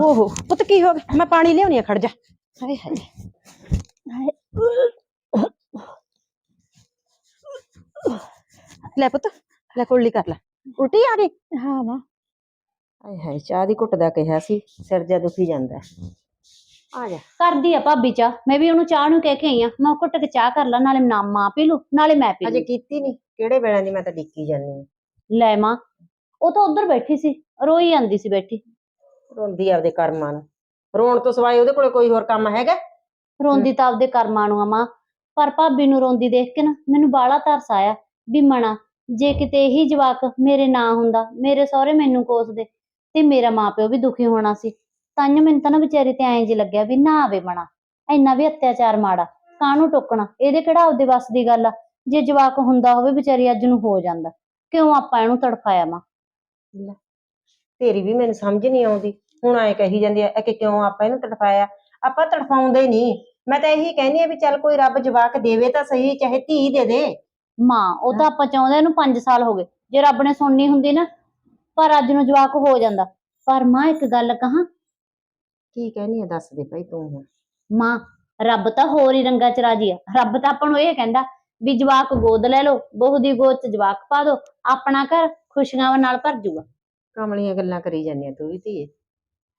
ਓਹੋ ਪੁੱਤ ਕੀ ਹੋ ਗਿਆ? ਮੈਂ ਪਾਣੀ ਲਿਆਉਣੀ ਆ ਖੜ ਜਾ। ਹਾਏ ਹਾਏ। ਲੈ ਪੁੱਤ ਲੈ ਕੁਰਲੀ ਕਰ ਲੈ। ਉਲਟੀ ਆ ਗਈ? ਹਾਂ ਮਾਂ। ਹਾਏ ਹਾਏ ਚਾਹ ਦੀ ਘੁੱਟ ਦਾ ਕਿਹਾ ਸੀ ਸਿਰ ਜਾ ਦੁਖੀ ਜਾਂਦਾ। ਆ ਜਾ। ਕਰਦੀ ਆ ਭਾਬੀ ਚਾਹ ਮੈਂ ਵੀ ਉਹਨੂੰ ਚਾਹ ਨੂੰ ਕਹਿ ਕੇ ਆਈ ਆ। ਮੈਂ ਘੁੱਟ ਕੇ ਚਾਹ ਕਰ ਲਾ ਨਾਲੇ ਨਾ ਮਾਂ ਪੀ ਲੂ ਨਾਲੇ ਮੈਂ ਪੀ ਅਜੇ ਲੂ। ਕੀਤੀ ਨਹੀਂ ਕਿਹੜੇ ਵੇਲੇ ਦੀ ਮੈਂ ਤਾਂ ਡਿੱਕੀ ਹਾਂ ਲੈ ਮਾਂ ਉਹ ਤਾਂ ਉਧਰ ਬੈਠੀ ਸੀ ਰੋਈ ਜਾਂਦੀ ਸੀ ਬੈਠੀ। ਰੋਂਦੀ ਆ ਆਪਦੇ ਕਰਮਾਂ ਨੂੰ। ਰੋਣ ਤੋਂ ਸਿਵਾਏ ਉਹਦੇ ਕੋਲੇ ਕੋਈ ਹੋਰ ਕੰਮ ਹੈਗਾ? ਰੋਂਦੀ ਤਾਂ ਆਪਦੇ ਕਰਮਾਂ ਨੂੰ ਆ ਮਾਂ। ਪਰ ਭਾਬੀ ਨੂੰ ਰੋਂਦੀ ਦੇਖ ਕੇ ਨਾ ਮੈਨੂੰ ਬਾਲਾ ਤਰਸ ਆਇਆ ਵੀ ਮਣਾ ਜੇ ਕਿਤੇ ਇਹੀ ਜਵਾਕ ਮੇਰੇ ਨਾ ਹੁੰਦਾ ਮੇਰੇ ਸਹੁਰੇ ਮੈਨੂੰ ਕੋਸਦੇ ਤੇ ਮੇਰਾ ਮਾਪਿਓ ਵੀ ਦੁਖੀ ਹੋਣਾ ਸੀ ਤਾਂਹੀਓ ਮੈਨੂੰ ਤਾਂ ਨਾ ਵਿਚਾਰੀ ਤੇ ਐਂ ਜੀ ਲੱਗਿਆ ਵੀ ਨਾ ਆਵੇ ਮਣਾ। ਇੰਨਾ ਵੀ ਅਤਿਆਚਾਰ ਮਾੜਾ ਕਾਹਨੂੰ ਟੋਕਣਾ? ਇਹਦੇ ਕਿਹੜਾ ਆਪਦੇ ਵੱਸ ਦੀ ਗੱਲ ਆ? ਜੇ ਜਵਾਕ ਹੁੰਦਾ ਹੋਵੇ ਵਿਚਾਰੀ ਅੱਜ ਨੂੰ ਹੋ ਜਾਂਦਾ। ਕਿਉਂ ਆਪਾਂ ਇਹਨੂੰ ਤੜਫਾਇਆ ਮਾਂ? ਤੇਰੀ ਵੀ ਮੈਨੂੰ ਸਮਝ ਨਹੀਂ ਆਉਂਦੀ। ਹੁਣ ਐ ਕਹੀ ਜਾਂਦੀ ਐ ਕਿ ਕਿਉਂ ਆਪਾਂ ਇਹਨੂੰ ਤੜਫਾਇਆ? ਆਪਾਂ ਤੜਫਾਉਂਦੇ ਨਹੀਂ। ਮੈਂ ਤਾਂ ਇਹੀ ਕਹਿੰਦੀ ਆ ਵੀ ਚੱਲ ਕੋਈ ਰੱਬ ਜਵਾਕ ਦੇਵੇ ਤਾਂ ਸਹੀ ਚਾਹੇ ਧੀ ਦੇ ਦੇ। ਮਾਂ ਉਹ ਤਾਂ ਆਪਾਂ ਚਾਹੁੰਦੇ ਇਹਨੂੰ 5 ਸਾਲ ਹੋ ਗਏ। ਜੇ ਰੱਬ ਨੇ ਸੁਣਨੀ ਹੁੰਦੀ ਨਾ ਪਰ ਅੱਜ ਨੂੰ ਜਵਾਕ ਹੋ ਜਾਂਦਾ। ਪਰ ਮਾਂ ਇੱਕ ਗੱਲ ਕਹਾਂ? ਕੀ ਕਹਿਨੀ ਆ ਦੱਸ ਦੇ ਭਾਈ ਤੂੰ ਹੁਣ। ਮਾਂ ਰੱਬ ਤਾਂ ਹੋਰ ਹੀ ਰੰਗਾਂ ਚ ਰਾਜੀ ਆ। ਰੱਬ ਤਾਂ ਆਪਾਂ ਨੂੰ ਇਹ ਕਹਿੰਦਾ ਵੀ ਜਵਾਕ ਗੋਦ ਲੈ ਲਓ ਬਹੂ ਦੀ ਗੋਦ ਚ ਜਵਾਕ ਪਾ ਦਿਓ ਆਪਣਾ ਘਰ ਖੁਸ਼ੀਆਂ ਨਾਲ ਭਰ ਜੂਗਾ। ਕਮਲੀਆਂ ਗੱਲਾਂ ਕਰੀ ਜਾਂਦੀ ਆ ਤੂੰ ਵੀ ਧੀਏ।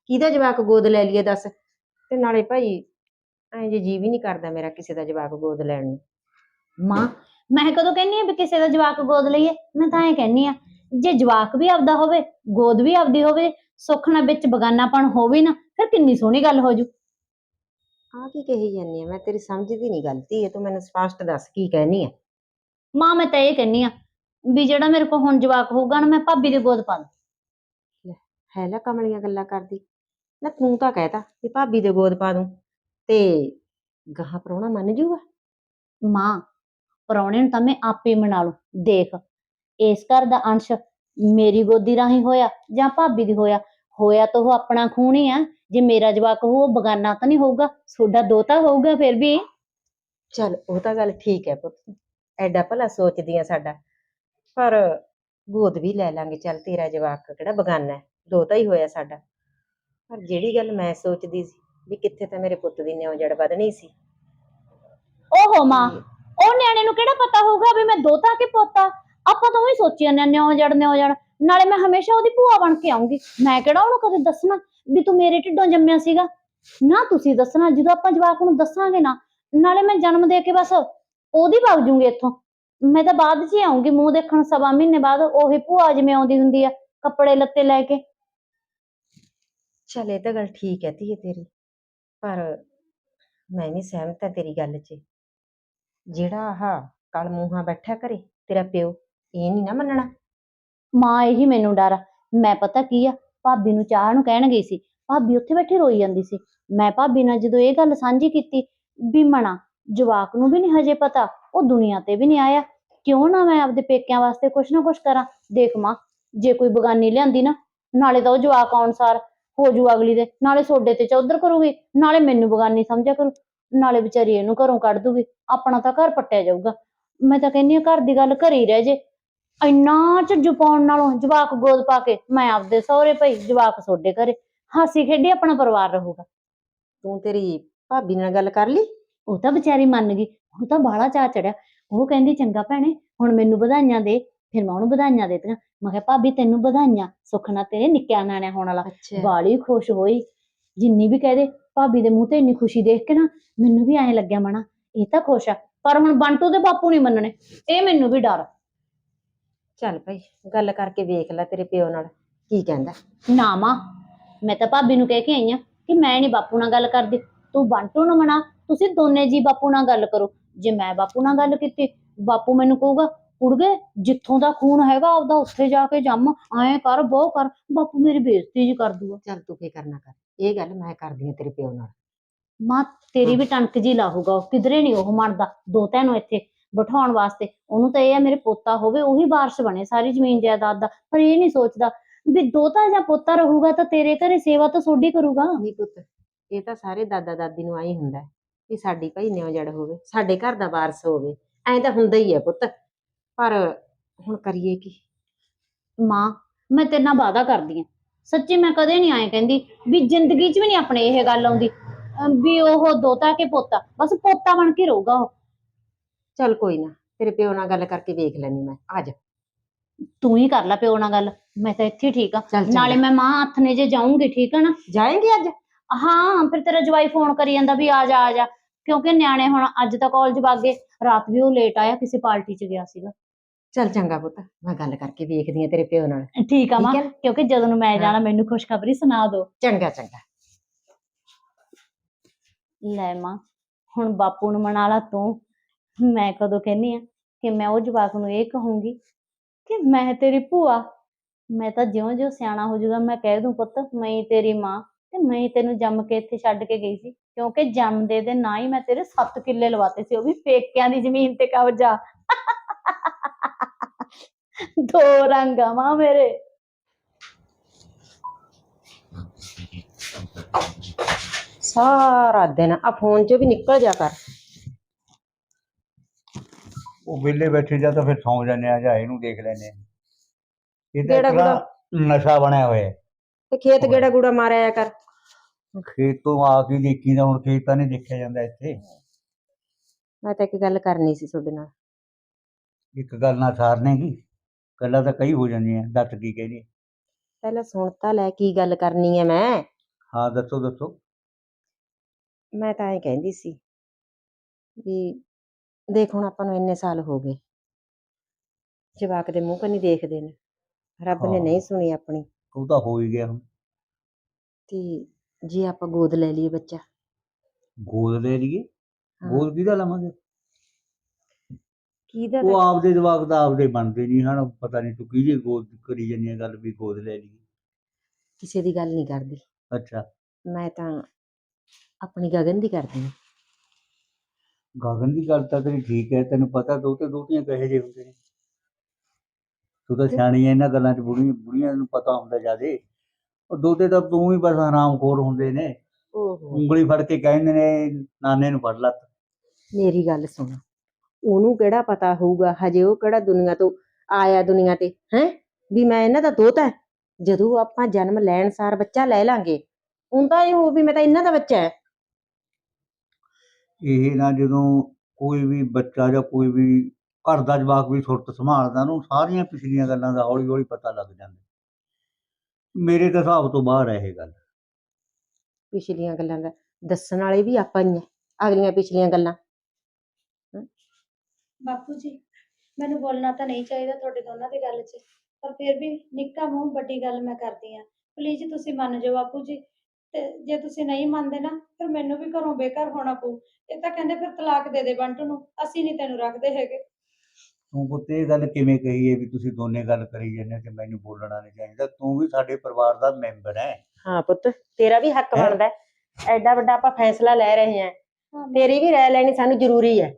ਕਿਹਦਾ ਜਵਾਕ ਗੋਦ ਲੈ ਲਈਏ ਦੱਸ? ਤੇ ਨਾਲੇ ਭਾਈ ਐਂ ਜੇ ਜੀ ਵੀ ਨਹੀਂ ਕਰਦਾ ਮੇਰਾ ਕਿਸੇ ਦਾ ਜਵਾਕ ਗੋਦ ਲੈਣ ਨੂੰ। ਮਾਂ ਮੈਂ ਕਦੋਂ ਕਹਿੰਨੀ ਆ ਵੀ ਕਿਸੇ ਦਾ ਜਵਾਕ ਗੋਦ ਲਈਏ? ਮੈਂ ਤਾਂ ਇਹ ਕਹਿੰਨੀ ਆ ਜੇ ਜਵਾਕ ਵੀ ਆਪਦਾ ਹੋਵੇ ਗੋਦ ਵੀ ਆਪਦੀ ਹੋਵੇ ਸੁੱਖ ਨਾਲ ਵਿੱਚ ਬਗਾਨਾਪਣ ਹੋਵੇ ਨਾ ਫਿਰ ਕਿੰਨੀ ਸੋਹਣੀ ਗੱਲ ਹੋ ਜੂ। ਆ ਕੀ ਕਹੀ ਜਾਂਦੀ ਆ? ਮੈਂ ਤੇਰੀ ਸਮਝਦੀ ਨਹੀਂ ਗੱਲ ਧੀਏ ਤੂੰ ਮੈਨੂੰ ਸਪਸ਼ਟ ਦੱਸ ਕੀ ਕਹਿਨੀ ਆ। ਮਾਂ ਮੈਂ ਤਾਂ ਇਹ ਕਹਿੰਨੀ ਆ ਵੀ ਜਿਹੜਾ ਮੇਰੇ ਕੋਲ ਹੁਣ ਜਵਾਕ ਹੋਊਗਾ ਨਾ ਮੈਂ ਭਾਬੀ ਦੀ ਗੋਦ ਪਾ ਦੂੰ। ਹੈ ਲੈ ਕਮਲੀਆਂ ਗੱਲਾਂ ਕਰਦੀ। ਨਾ ਤੂੰ ਤਾਂ ਕਹਿਤਾ ਕਿ ਭਾਬੀ ਦੇ ਗੋਦ ਪਾ ਦੂੰ ਤੇ ਗਾਹਾਂ ਪ੍ਰਾਹੁਣਾ ਮੰਨ ਜੂਗਾ? ਮਾਂ ਪ੍ਰਾਹੁਣੇ ਨੂੰ ਤਾਂ ਮੈਂ ਆਪੇ ਮਨਾ ਲੂੰ। ਦੇਖ ਇਸ ਘਰ ਦਾ ਅੰਸ਼ ਮੇਰੀ ਗੋਦੀ ਰਾਹੀਂ ਹੋਇਆ ਜਾਂ ਭਾਬੀ ਦੀ ਹੋਇਆ? ਹੋਇਆ ਤਾਂ ਉਹ ਆਪਣਾ ਖੂਨ ਹੀ ਆ। ਜੇ ਮੇਰਾ ਜਵਾਕ ਹੋਊ ਉਹ ਬਗਾਨਾ ਤਾਂ ਨਹੀਂ ਹੋਊਗਾ। ਤੁਹਾਡਾ ਦੋਤਾ ਹੋਊਗਾ ਫਿਰ ਵੀ। ਚੱਲ ਉਹ ਤਾਂ ਗੱਲ ਠੀਕ ਹੈ ਪੁੱਤ। ਐਡਾ ਭਲਾ ਸੋਚਦੀ ਆ ਸਾਡਾ। ਪਰ ਗੋਦ ਵੀ ਲੈ ਲਾਂਗੇ ਚੱਲ ਤੇਰਾ ਜਵਾਕ ਕਿਹੜਾ ਬਗਾਨਾ ਹੈ ਦੋਤਾ ਹੀ ਹੋਇਆ ਸਾਡਾ। ਪਰ ਜਿਹੜੀ ਗੱਲ ਮੈਂ ਸੋਚਦੀ ਸੀ ਵੀ ਕਿੱਥੇ ਤਾਂ ਮੇਰੇ ਪੁੱਤ ਦੀ ਨਿਉ ਜੜ ਵਧਣੀ ਸੀ। ਓਹੋ ਮਾਂ ਉਹ ਨਿਆਣੇ ਨੂੰ ਕਿਹੜਾ ਪਤਾ ਹੋਊਗਾ ਵੀ ਮੈਂ ਦੋਤਾ ਕਿ ਪੋਤਾ ਆਪਾਂ ਤਾਂ ਉਹੀ ਸੋਚੀ ਜਾਂਦੇ ਹਾਂ, ਨਿਉ ਜੜ ਨਿਉ ਜੜ। ਨਾਲੇ ਮੈਂ ਹਮੇਸ਼ਾ ਉਹਦੀ ਭੂਆ ਬਣ ਕੇ ਆਉਂਗੀ ਮੈਂ ਕਿਹੜਾ ਉਹਨੂੰ ਕਦੇ ਦੱਸਣਾ ਵੀ ਤੂੰ ਮੇਰੇ ਢਿੱਡੋਂ ਜੰਮਿਆ ਸੀਗਾ? ਨਾ ਤੁਸੀਂ ਦੱਸਣਾ ਜਦੋਂ ਆਪਾਂ ਜਵਾਕ ਨੂੰ ਦੱਸਾਂਗੇ ਨਾ ਨਾਲੇ ਮੈਂ ਜਨਮ ਦੇ ਕੇ ਬਸ ਉਹਦੀ ਵਗ ਜੂੰਗੀ ਇੱਥੋਂ। ਮੈਂ ਤਾਂ ਬਾਅਦ 'ਚ ਹੀ ਆਉਂਗੀ ਮੂੰਹ ਦੇਖਣ ਸਵਾ ਮਹੀਨੇ ਬਾਅਦ ਉਹੀ ਭੂਆ ਜਿਵੇਂ ਆਉਂਦੀ ਹੁੰਦੀ ਆ ਕੱਪੜੇ ਲੱਤੇ ਲੈ ਕੇ। ਚੱਲ ਇਹ ਤਾਂ ਗੱਲ ਠੀਕ ਹੈ ਧੀਏ ਤੇਰੀ ਪਰ ਮੈਂ ਵੀ ਸਹਿਮਤ ਹਾਂ ਤੇਰੀ ਗੱਲ 'ਚ। ਜਿਹੜਾ ਆਹ ਕਲ ਮੂੰਹਾਂ ਬੈਠਾ ਕਰੇ ਤੇਰਾ ਪਿਓ ਇਹ ਨਹੀਂ ਨਾ ਮੰਨਣਾ। ਮਾਂ ਇਹੀ ਮੈਨੂੰ ਡਰ ਆ। ਮੈਂ ਪਤਾ ਕੀ ਆ ਭਾਬੀ ਨੂੰ ਚਾਹ ਨੂੰ ਕਹਿਣ ਗਈ ਸੀ। ਭਾਬੀ ਉੱਥੇ ਬੈਠੀ ਰੋਈ ਜਾਂਦੀ ਸੀ। ਮੈਂ ਭਾਬੀ ਨਾਲ ਜਦੋਂ ਇਹ ਗੱਲ ਸਾਂਝੀ ਕੀਤੀ ਵੀ ਮਣਾ ਜਵਾਕ ਨੂੰ ਵੀ ਨਹੀਂ ਹਜੇ ਪਤਾ ਉਹ ਦੁਨੀਆ ਤੇ ਵੀ ਨਹੀਂ ਆਇਆ। ਕਿਉਂ ਨਾ ਮੈਂ ਆਪਦੇ ਪੇਕਿਆਂ ਵਾਸਤੇ ਕੁਛ ਨਾ ਕੁਛ ਕਰਾਂ? ਦੇਖ ਮਾਂ ਜੇ ਕੋਈ ਬਗਾਨੀ ਲਿਆਂਦੀ ਨਾ ਨਾਲੇ ਤਾਂ ਉਹ ਜਵਾਕ ਆਉਣਸਾਰ ਹੋ ਜੂ ਅਗਲੀ ਦੇ ਨਾਲੇ ਸੋਡੇ ਤੇ ਚੌਧਰ ਕਰੂਗੀ ਨਾਲੇ ਮੈਨੂੰ ਬਗਾਨੀ ਸਮਝਿਆ ਕਰੂ ਨਾਲੇ ਵਿਚਾਰੀ ਇਹਨੂੰ ਘਰੋਂ ਕੱਢ ਦੂਗੀ ਆਪਣਾ ਤਾਂ ਘਰ ਪੱਟਿਆ ਜਾਊਗਾ। ਮੈਂ ਤਾਂ ਕਹਿੰਨੀ ਆ ਘਰ ਦੀ ਗੱਲ ਘਰੇ ਹੀ ਰਹਿ ਜੇ। ਇੰਨਾ ਝੱਜੂ ਪਾਉਣ ਨਾਲੋਂ ਜਵਾਕ ਗੋਦ ਪਾ ਕੇ ਮੈਂ ਆਪਦੇ ਸਹੁਰੇ ਭਈ ਜਵਾਕ ਸੋਡੇ ਘਰੇ ਹਾਸੀ ਖੇਡੀ ਆਪਣਾ ਪਰਿਵਾਰ ਰਹੂਗਾ। ਤੂੰ ਤੇਰੀ ਭਾਬੀ ਨਾਲ ਗੱਲ ਕਰ ਲਈ? ਉਹ ਤਾਂ ਵਿਚਾਰੀ ਮੰਨ ਗਈ ਉਹ ਤਾਂ ਬਾਹਲਾ ਚਾਅ ਚੜਿਆ। ਉਹ ਕਹਿੰਦੀ ਚੰਗਾ ਭੈਣੇ ਹੁਣ ਮੈਨੂੰ ਵਧਾਈਆਂ ਦੇ। ਫਿਰ ਮੈਂ ਉਹਨੂੰ ਵਧਾਈਆਂ ਦਿੱਤੀਆਂ। ਮੈਂ ਕਿਹਾ ਭਾਬੀ ਤੈਨੂੰ ਵਧਾਈਆਂ। ਸੁੱਖ ਨਾਲ ਤੇਰੇ ਨਿੱਕਿਆ ਨਾਨਿਆ ਹੋਣ ਵਾਲਾ। ਬਾਲੀ ਖੁਸ਼ ਹੋਈ। ਜਿੰਨੀ ਵੀ ਕਹਦੇ ਭਾਬੀ ਦੇ ਮੂੰਹ ਤੇ ਇੰਨੀ ਖੁਸ਼ੀ ਦੇਖ ਕੇ ਨਾ ਮੈਨੂੰ ਵੀ ਐਂ ਲੱਗਿਆ ਮਣਾ ਇਹ ਤਾਂ ਖੁਸ਼ ਆ। ਪਰ ਹੁਣ ਬੰਟੂ ਦੇ ਬਾਪੂ ਨਹੀਂ ਮੰਨਣੇ। ਇਹ ਮੈਨੂੰ ਵੀ ਡਰ ਚੱਲ ਭਾਈ ਗੱਲ ਕਰਕੇ ਵੇਖ ਲੈ ਤੇਰੇ ਪਿਓ ਨਾਲ। ਕੀ ਕਹਿੰਦਾ? ਨਾ ਮਾਂ ਮੈਂ ਤਾਂ ਭਾਬੀ ਨੂੰ ਕਹਿ ਕੇ ਆਈ ਆ ਕਿ ਮੈਂ ਨਹੀਂ ਬਾਪੂ ਨਾਲ ਗੱਲ ਕਰਦੀ। ਤੂੰ ਬੰਟੂ ਨੂੰ ਮਨਾ। ਤੁਸੀਂ ਦੋਨੇ ਜੀ ਬਾਪੂ ਨਾਲ ਗੱਲ ਕਰੋ। ਜੇ ਮੈਂ ਬਾਪੂ ਨਾਲ ਗੱਲ ਕੀਤੀ ਬਾਪੂ ਮੈਨੂੰ ਕਹੂਗਾ ਕੁੜਗੇ ਜਿੱਥੋਂ ਦਾ ਖੂਨ ਹੈਗਾ ਆਪਦਾ ਉੱਥੇ ਜਾ ਕੇ ਜੰਮ ਐਂ ਕਰ ਬਹੁ ਕਰ ਬਾਪੂ ਮੇਰੀ ਬੇਇੱਜ਼ਤੀ ਜੀ ਕਰ ਦੂਗਾ। ਚੱਲ ਤੂੰ ਫਿਕਰ ਨਾ ਕਰ ਇਹ ਗੱਲ ਮੈਂ ਕਰਦੀ ਹਾਂ ਤੇਰੇ ਪਿਓ ਨਾਲ। ਮਾਂ ਤੇਰੀ ਵੀ ਟਣਕ ਜੀ ਲਾਹੂਗਾ ਉਹ ਕਿਧਰੇ ਨਹੀਂ ਉਹ ਮੰਨਦਾ ਦੋ ਨੂੰ ਇੱਥੇ ਬਿਠਾਉਣ ਵਾਸਤੇ ਉਹਨੂੰ ਤਾਂ ਇਹ ਆ ਮੇਰੇ ਪੋਤਾ ਹੋਵੇ ਉਹੀ ਵਾਰਸ ਬਣੇ ਸਾਰੀ ਜ਼ਮੀਨ ਜਾਇਦਾਦ ਦਾ ਪਰ ਇਹ ਨਹੀਂ ਸੋਚਦਾ ਵੀ ਦੋਤਾ ਜਾਂ ਪੋਤਾ ਰਹੂਗਾ ਤਾਂ ਤੇਰੇ ਘਰੇ ਸੇਵਾ ਤਾਂ ਸੋਡੀ ਕਰੂਗਾ। ਨਹੀਂ ਪੁੱਤ ਇਹ ਤਾਂ ਸਾਰੇ ਦਾਦਾ ਦਾਦੀ ਨੂੰ ਆਈ ਹੁੰਦਾ। ਵੀ ਸਾਡੀ ਭਾਈ ਨਿਉ ਜੜ ਹੋਵੇ ਸਾਡੇ ਘਰ ਦਾ ਵਾਰਸ ਹੋਵੇ ਐਂ ਤਾਂ ਹੁੰਦਾ ਹੀ ਹੈ ਪੁੱਤ। ਪਰ ਹੁਣ ਕਰੀਏ ਕੀ? ਮਾਂ ਮੈਂ ਤੇਰੇ ਨਾਲ ਵਾਅਦਾ ਕਰਦੀ ਆ। ਸੱਚੀ ਮੈਂ ਕਦੇ ਨਹੀਂ ਆਏ ਕਹਿੰਦੀ ਵੀ ਜ਼ਿੰਦਗੀ 'ਚ ਵੀ ਨਹੀਂ ਆਪਣੇ ਇਹ ਗੱਲ ਆਉਂਦੀ। ਅਮ ਵੀ ਉਹ ਦੋਤਾ ਕੇ ਪੋਤਾ? ਬਸ ਪੋਤਾ ਬਣ ਕੇ ਰਹੂਗਾ ਉਹ। ਚੱਲ ਕੋਈ ਨਾ ਤੇਰੇ ਪਿਓ ਨਾਲ ਗੱਲ ਕਰਕੇ ਵੇਖ ਲੈਣੀ ਮੈਂ। ਆ ਜਾ। ਤੂੰ ਹੀ ਕਰ ਲੈ ਪਿਓ ਨਾਲ ਗੱਲ ਮੈਂ ਤਾਂ ਇੱਥੇ ਹੀ ਠੀਕ ਆ। ਚੱਲ ਚੰਗਾ। ਨਾਲੇ ਮੈਂ ਮਾਂ ਹੱਥ ਨੇ ਜੇ ਜਾਊਂਗੀ ਠੀਕ ਆ ਨਾ? ਜਾਏਂਗੇ ਅੱਜ? ਹਾਂ ਫਿਰ ਤੇਰਾ ਜਵਾਈ ਫੋਨ ਕਰੀ ਜਾਂਦਾ ਵੀ ਆ ਜਾ ਆ ਜਾ। ਕਿਉਂਕਿ ਨਿਆਣੇ ਹੁਣ ਅੱਜ ਤਾਂ ਕਾਲਜ ਵਗ ਰਾਤ ਵੀ ਉਹ ਲੇਟ ਆਇਆ ਕਿਸੇ ਪਾਰਟੀ 'ਚ ਗਿਆ ਸੀਗਾ। ਚੱਲ ਚੰਗਾ ਪੁੱਤ ਮੈਂ ਗੱਲ ਕਰਕੇ ਵੇਖਦੀ ਆ ਤੇਰੇ ਪਿਓ ਨਾਲ। ਠੀਕ ਆ ਮਾਂ ਠੀਕ ਹੈ? ਕਿਉਂਕਿ ਜਦੋਂ ਨੂੰ ਮੈਂ ਹਾਂ। ਜਾਣਾ ਮੈਨੂੰ ਖੁਸ਼ਖਬਰੀ ਸੁਣਾ ਦਿਓ ਚੰਗਾ ਚੰਗਾ। ਲੈ ਮਾਂ ਹੁਣ ਬਾਪੂ ਨੂੰ ਮਨਾ ਲਾ ਤੂੰ। ਮੈਂ ਕਦੋਂ ਕਹਿੰਨੀ ਆ ਕਿ ਮੈਂ ਉਹ ਜਵਾਕ ਨੂੰ ਇਹ ਕਹੂੰਗੀ ਕਿ ਮੈਂ ਤੇਰੀ ਭੂਆ ਮੈਂ ਤਾਂ ਜਿਉਂ-ਜਿਉਂ ਸਿਆਣਾ ਹੋ ਜਾਊਗਾ ਮੈਂ ਕਹਿ ਦੂੰ ਪੁੱਤ ਮੈਂ ਹੀ ਤੇਰੀ ਮਾਂ। ਮੈਂ ਹੀ ਤੈਨੂੰ ਜੰਮ ਕੇ ਇੱਥੇ ਛੱਡ ਕੇ ਗਈ ਸੀ ਕਿਉਂਕਿ ਜੰਮਦੇ ਦੇ ਨਾ ਹੀ ਮੈਂ ਤੇਰੇ 7 ਕਿੱਲੇ ਲਵਾਤੇ ਸੀ ਉਹ ਵੀ ਪੇਕਿਆਂ ਦੀ ਜ਼ਮੀਨ ਤੇ ਕਬਜ਼ਾ। ਦੋ ਰੰਗ ਮਾਂ ਮੇਰੇ। ਸਾਰਾ ਦਿਨ ਆ ਫੋਨ 'ਚੋਂ ਵੀ ਨਿਕਲ ਜਾ ਕਰ। ਉਹ ਵਿਹਲੇ ਬੈਠੇ ਜਾਂ ਤਾਂ ਫਿਰ ਸੌਂ ਜਾਂਦੇ ਆ ਜਾਂ ਇਹਨੂੰ ਦੇਖ ਲੈਂਦੇ ਆ। ਇਹ ਤਾਂ ਕਿਹੜਾ ਇੱਕ ਤਰ੍ਹਾਂ ਨਸ਼ਾ ਬਣਿਆ ਹੋਇਆ। ਹੈ। ਤੇ ਖੇਤ ਗੇੜਾ ਗੂੜਾ ਮਾਰਿਆ ਕਰ। ਖੇਤ ਤੋਂ ਆ ਕੇ ਦੇਖੀ ਤਾਂ ਹੁਣ ਖੇਤ ਤਾਂ ਨਹੀਂ ਦੇਖਿਆ ਜਾਂਦਾ ਇੱਥੇ। ਮੈਂ ਤਾਂ ਇੱਕ ਗੱਲ ਕਰਨੀ ਸੀ ਤੁਹਾਡੇ ਨਾਲ। ਇੱਕ ਗੱਲ ਨਾ ਸਾਰਨੇ ਕੀ? ਗੱਲਾਂ ਤਾਂ ਕਈ ਹੋ ਜਾਂਦੀਆਂ ਦੱਸ ਕੀ ਕਹਿੰਦੀ ਪਹਿਲਾਂ ਸੁਣ ਤਾਂ ਲੈ ਕੀ ਗੱਲ ਕਰਨੀ ਹੈ ਮੈਂ। ਹਾਂ ਦੱਸੋ ਦੱਸੋ। ਮੈਂ ਤਾਂ ਐਂ ਕਹਿੰਦੀ ਸੀ ਵੀ ਦੇਖ ਹੁਣ ਆਪਾਂ ਨੂੰ ਇੰਨੇ ਸਾਲ ਹੋ ਗਏ। ਜਵਾਕ ਦੇ ਮੂੰਹ ਕੰਨੀ ਦੇਖਦੇ ਨੇ। ਰੱਬ ਨੇ ਹਾਂ। ਨਹੀਂ ਸੁਣੀ ਆਪਣੀ। ਉਹ ਤਾਂ ਹੋ ਹੀ ਗਿਆ ਹੁਣ। ਤੇ ਜੇ ਆਪਾਂ ਗੋਦ ਲੈ ਲਈਏ ਬੱਚਾ। ਗੋਦ ਲੈ ਲਈਏ। ਗੋਦ ਕਿਹਦਾ ਲਵਾਂਗੇ? ਕਿਹਦਾ ਉਹ ਆਪਦੇ ਜਵਾਕ ਦਾ ਆਪਦੇ ਬਣਦੇ ਨਹੀਂ ਹਨ ਪਤਾ ਨਹੀਂ ਤੂੰ ਕਿਹਦੀ ਗੋਦ ਕਰੀ ਜਾਂਦੀ ਹੈ ਗੱਲ ਵੀ ਗੋਦ ਲੈ ਲਈਏ। ਕਿਸੇ ਦੀ ਗੱਲ ਨਹੀਂ ਕਰਦੀ। ਅੱਛਾ। ਮੈਂ ਤਾਂ ਆਪਣੀ ਗਗਨ ਦੀ ਕਰਦੀ ਹਾਂ। ਗਗਨ ਦੀ ਗੱਲ ਤਾਂ ਤੇਰੀ ਠੀਕ ਹੈ ਤੈਨੂੰ ਪਤਾ ਦੋਤੇ ਦੋਤੀਆਂ ਕਹੇ ਜੇ ਹੁੰਦੇ ਨੇ। ਤੂੰ ਤਾਂ ਸਿਆਣੀ ਹੈ ਇਹਨਾਂ ਗੱਲਾਂ 'ਚ ਬੁੜੀਆਂ ਬੁੜੀਆਂ ਨੂੰ ਪਤਾ ਹੁੰਦਾ ਜਿਆਦੇ। ਉਹ ਦੋਤੇ ਤਾਂ ਤੂੰ ਹੀ ਬਸ ਹਰਾਮਖੋਰ ਹੁੰਦੇ ਨੇ। ਓਹੋ। ਉਂਗਲੀ ਫੜ ਕੇ ਕਹਿੰਦੇ ਨੇ ਨਾਨੇ ਨੂੰ ਫੜ ਲੱਤ। ਮੇਰੀ ਗੱਲ ਸੁਣ ਉਹਨੂੰ ਕਿਹੜਾ ਪਤਾ ਹੋਊਗਾ? ਹਜੇ ਉਹ ਕਿਹੜਾ ਦੁਨੀਆ ਤੋਂ ਆਇਆ ਦੁਨੀਆ ਤੇ ਹੈ? ਵੀ ਮੈਂ ਇਹਨਾਂ ਦਾ ਦੋਤਾ ਹੈ। ਜਦੋਂ ਆਪਾਂ ਜਨਮ ਲੈਣ ਸਾਰ ਬੱਚਾ ਲੈ ਲਾਂਗੇ ਹੁੰਦਾ ਇਹ ਹੋ ਵੀ ਮੈਂ ਤਾਂ ਇਹਨਾਂ ਦਾ ਬੱਚਾ ਹੈ ਇਹ ਨਾ ਜਦੋਂ ਕੋਈ ਵੀ ਬੱਚਾ ਜਾਂ ਕੋਈ ਵੀ ਘਰ ਦਾ ਜਵਾਕ ਵੀ ਸੁਰਤ ਸੰਭਾਲਦਾ ਨੂੰ ਸਾਰੀਆਂ ਪਿਛਲੀਆਂ ਗੱਲਾਂ ਦਾ ਹੌਲੀ ਹੌਲੀ ਪਤਾ ਲੱਗ ਜਾਂਦਾ। ਮੇਰੇ ਤਾਂ ਹਿਸਾਬ ਤੋਂ ਬਾਹਰ ਹੈ ਇਹ ਗੱਲ। ਪਿਛਲੀਆਂ ਗੱਲਾਂ ਦਾ ਦੱਸਣ ਵਾਲੇ ਵੀ ਆਪਾਂ ਹੀ ਆ ਅਗਲੀਆਂ ਪਿਛਲੀਆਂ ਗੱਲਾਂ। ਬਾਪੂ ਜੀ ਮੈਨੂੰ ਬੋਲਣਾ ਤਾਂ ਨਹੀਂ ਚਾਹੀਦਾ ਤੁਹਾਡੇ ਦੋਨਾਂ ਦੀ ਗੱਲ 'ਚ ਪਰ ਫਿਰ ਵੀ ਨਿੱਕਾ ਮੂੰਹ ਵੱਡੀ ਗੱਲ ਮੈਂ ਕਰਦੀ ਆ ਪਲੀਜ਼ ਤੁਸੀਂ ਮੰਨ ਜਾਓ ਬਾਪੂ ਜੀ ਤੇ ਜੇ ਤੁਸੀਂ ਨਹੀਂ ਮੰਨਦੇ ਨਾ ਫਿਰ ਮੈਨੂੰ ਵੀ ਘਰੋਂ ਬੇਘਰ ਹੋਣਾ ਪਊ। ਇਹ ਤਾਂ ਕਹਿੰਦੇ ਫਿਰ ਤਲਾਕ ਦੇ ਦੇ ਬੰਟੂ ਨੂੰ ਅਸੀਂ ਨਹੀਂ ਤੈਨੂੰ ਰੱਖਦੇ ਹੈਗੇ। ਤੂੰ ਪੁੱਤ ਇਹ ਗੱਲ ਕਿਵੇਂ ਕਹੀ ਹੈ ਵੀ ਤੁਸੀਂ ਦੋਨੇ ਗੱਲ ਕਰੀ ਜਾਂਦੇ ਹੋ ਕਿ ਮੈਨੂੰ ਬੋਲਣਾ ਨਹੀਂ ਚਾਹੀਦਾ? ਤੂੰ ਵੀ ਸਾਡੇ ਪਰਿਵਾਰ ਦਾ ਮੈਂਬਰ ਹੈ। ਹਾਂ ਪੁੱਤ ਤੇਰਾ ਵੀ ਹੱਕ ਹੈਂ? ਬਣਦਾ ਹੈ। ਐਡਾ ਵੱਡਾ ਆਪਾਂ ਫੈਸਲਾ ਲੈ ਰਹੇ ਹਾਂ। ਹਾਂ। ਤੇਰੀ ਵੀ ਰਾਏ ਲੈਣੀ ਸਾਨੂੰ ਜ਼ਰੂਰੀ ਹੈ।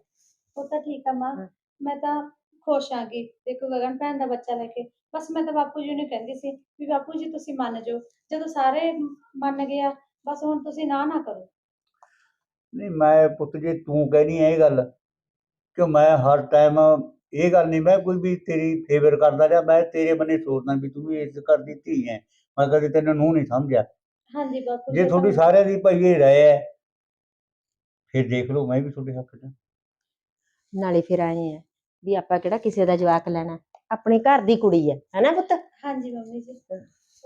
ਉਹ ਤਾਂ ਠੀਕ ਆ ਮਾਂ। ਹਾਂ। ਮੈਂ ਤਾਂ ਖੁਸ਼ ਆਂਗੀ ਦੇਖੋ ਗਗਨ ਭੈਣ ਦਾ ਬੱਚਾ ਲੈ ਕੇ। ਬਸ ਮੈਂ ਤਾਂ ਬਾਪੂ ਜੀ ਨੂੰ ਕਹਿੰਦੀ ਸੀ ਵੀ ਬਾਪੂ ਜੀ ਤੁਸੀਂ ਮੰਨ ਜਾਓ। ਜਦੋਂ ਸਾਰੇ ਮੰਨ ਗਏ ਆ ਬਸ ਹੁਣ ਤੁਸੀਂ ਨਾ ਨਾ ਕਰੋ। ਨਹੀਂ ਮੈਂ ਪੁੱਤ ਜੇ ਤੂੰ ਕਹਿਨੀ ਹੈ ਇਹ ਗੱਲ ਕਿ ਮੈਂ ਹਰ ਟਾਈਮ ਇਹ ਗੱਲ ਨਹੀਂ ਮੈਂ ਕੋਈ ਵੀ ਤੇਰੀ ਫੇਵਰ ਕਰਦਾ ਰਿਹਾ ਮੈਂ ਤੇਰੇ ਬੰਨੇ ਸੋਚਦਾ ਵੀ ਤੂੰ ਵੀ ਇਸ ਘਰ ਦੀ ਧੀ ਹੈ ਮੈਂ ਕਦੇ ਤੈਨੂੰ ਨੂੰ ਨਹੀਂ ਸਮਝਿਆ। ਹਾਂਜੀ ਬਾਪੂ ਜੇ ਜੀ ਤੁਹਾਡੀ ਸਾਰਿਆਂ ਦੀ ਭਾਈ ਇਹ ਰਾਏ ਹੈ ਫਿਰ ਦੇਖ ਲਓ ਮੈਂ ਵੀ ਤੁਹਾਡੇ ਹੱਕ 'ਚ। ਨਾਲੇ ਫਿਰ ਆਏ ਆ ਵੀ ਆਪਾਂ ਕਿਹੜਾ ਕਿਸੇ ਦਾ ਜਵਾਕ ਲੈਣਾ ਆਪਣੇ ਘਰ ਦੀ ਕੁੜੀ ਹੈ ਹੈਨਾ ਪੁੱਤ? ਹਾਂਜੀ ਮੰਮੀ ਜੀ ਉਹ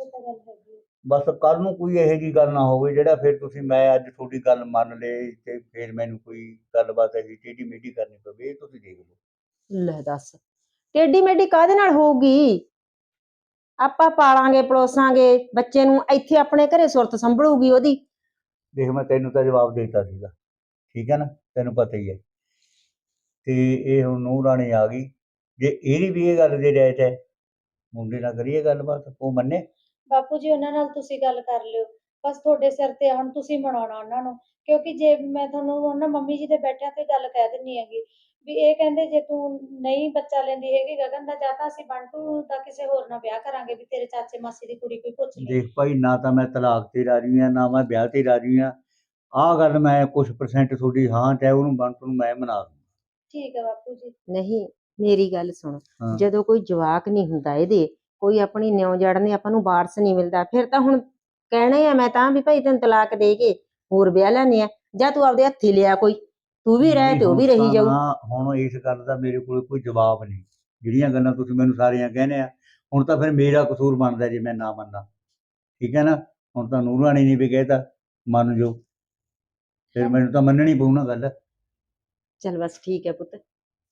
ਤਾਂ ਗੱਲ ਹੈਗੀ ਹੈ। ਬਸ ਕੱਲ ਨੂੰ ਕੋਈ ਇਹੋ ਜੀ ਗੱਲ ਨਾ ਹੋਵੇ ਜਿਹੜਾ ਫਿਰ ਤੁਸੀਂ ਮੈਂ ਅੱਜ ਤੁਹਾਡੀ ਗੱਲ ਮੰਨ ਲਈ ਤੇ ਫਿਰ ਮੈਨੂੰ ਕੋਈ ਗੱਲਬਾਤ ਹੈ ਟੇਢੀ ਮੇਢੀ ਕਰਨੀ ਪਵੇ ਇਹ ਤੁਸੀਂ ਦੇਖ ਲਓ। ਲੈ ਦੱਸ। ਟੇਡੀ ਮੇਡੀ ਕਾਹਦੇ ਨਾਲ ਹੋਊਗੀ? ਆਪਾਂ ਪਾਲਾਂਗੇ ਪਲੋਸਾਂਗੇ ਬੱਚੇ ਨੂੰ ਇੱਥੇ ਆਪਣੇ ਘਰੇ ਸੁਰਤ ਸੰਭਲੂਗੀ ਉਹਦੀ। ਦੇਖ ਮੈਂ ਤੈਨੂੰ ਤਾਂ ਜਵਾਬ ਦਿੱਤਾ ਸੀਗਾ। ਠੀਕ ਹੈ ਨਾ? ਤੈਨੂੰ ਪਤਾ ਹੀ ਹੈ। ਤੇ ਇਹ ਹੁਣ ਨੂੰਹ ਰਾਣੀ ਆ ਗਈ। ਜੇ ਇਹਦੀ ਵੀ ਇਹ ਗੱਲ ਦੇ ਰਹਿਤ ਹੈ ਮੁੰਡੇ ਨਾਲ ਕਰੀਏ ਗੱਲਬਾਤ ਉਹ ਮੰਨੇ? ਬਾਪੂ ਜੀ ਉਹਨਾਂ ਨਾਲ ਤੁਸੀਂ ਗੱਲ ਕਰ ਲਿਓ। ਬਸ ਤੁਹਾਡੇ ਸਿਰ ਤੇ ਆ, ਹੁਣ ਤੁਸੀਂ ਮਨਾਉਣਾ ਉਹਨਾਂ ਨੂੰ। ਕਿਉਂਕਿ ਜੇ ਮੈਂ ਤੁਹਾਨੂੰ ਉਹਨਾਂ ਮੰਮੀ ਜੀ ਦੇ ਬੈਠਿਆਂ ਤੇ ਗੱਲ ਕਹਿ ਦਿੰਨੀ ਹੈਗੀ ਵੀ ਇਹ ਕਹਿੰਦੇ ਜੇ ਤੂੰ ਨਹੀਂ ਬੱਚਾ ਲੈਂਦੀ ਹੈਗੀ ਗਗਨ ਦਾ ਜਾਂ ਤਾਂ ਅਸੀਂ ਬੰਟੂ ਦਾ ਕਿਸੇ ਹੋਰ ਨਾਲ ਵਿਆਹ ਕਰਾਂਗੇ ਵੀ ਤੇਰੇ ਚਾਚੇ ਮਾਸੀ ਦੀ ਕੁੜੀ ਕੋਈ ਪੁੱਛ ਲੈ ਦੇਖ ਭਾਈ ਨਾ ਤਾਂ ਮੈਂ ਤਲਾਕ ਤੇ ਰਾਜੀ ਹਾਂ ਨਾ ਮੈਂ ਵਿਆਹ ਤੇ ਰਾਜੀ ਹਾਂ। ਆਹ ਗੱਲ ਮੈਂ ਕੁਝ ਪਰਸੈਂਟ ਤੁਹਾਡੀ ਹਾਂ ਚਾਹੇ ਉਹਨੂੰ ਬੰਟ ਨੂੰ ਮੈਂ ਮਨਾ ਦੂੰ। ਠੀਕ ਹੈ ਬਾਪੂ ਜੀ। ਨਹੀਂ ਮੇਰੀ ਗੱਲ ਸੁਣ। ਹਾਂ। ਜਦੋਂ ਕੋਈ ਜਵਾਕ ਨਹੀਂ ਹੁੰਦਾ ਇਹਦੇ ਕੋਈ ਆਪਣੀ ਨਿਉ ਜੜਨੇ ਆਪਾਂ ਨੂੰ ਵਾਰਸ ਨਹੀਂ ਮਿਲਦਾ ਫਿਰ ਤਾਂ ਹੁਣ ਕਹਿਣਾ ਹੀ ਆ ਮੈਂ ਤਾਂ ਵੀ ਭਾਈ ਤੈਨੂੰ ਤਲਾਕ ਦੇ ਕੇ ਹੋਰ ਵਿਆਹ ਲੈਣੇ ਆ। ਜਾਂ ਤੂੰ ਆਪਦੇ ਹੱਥੀ ਲਿਆ ਕੋਈ। ਤੂੰ ਵੀ ਰਹਿ ਤੇ ਉਹ ਵੀ ਰਹੀ ਜਾਊ। ਨਾ, ਹੁਣ ਇਸ ਗੱਲ ਦਾ ਮੇਰੇ ਕੋਲ ਕੋਈ ਜਵਾਬ ਨਹੀਂ। ਜਿਹੜੀਆਂ ਗੱਲਾਂ ਤੁਸੀਂ ਮੈਨੂੰ ਸਾਰੀਆਂ ਕਹਿੰਦੇ ਆ ਹੁਣ ਤਾਂ ਫਿਰ ਮੇਰਾ ਕਸੂਰ ਬਣਦਾ ਜੇ ਮੈਂ ਨਾ ਮੰਨਾਂ। ਠੀਕ ਹੈ ਨਾ? ਹੁਣ ਤਾਂ ਨੂਰਾਣੀ ਨੇ ਵੀ ਕਹਿਤਾ ਮੰਨ ਜੋ ਫਿਰ ਮੈਨੂੰ ਤਾਂ ਮੰਨਣੀ ਪਊ ਨਾ ਗੱਲ। ਚੱਲ ਬਸ ਠੀਕ ਹੈ ਪੁੱਤ।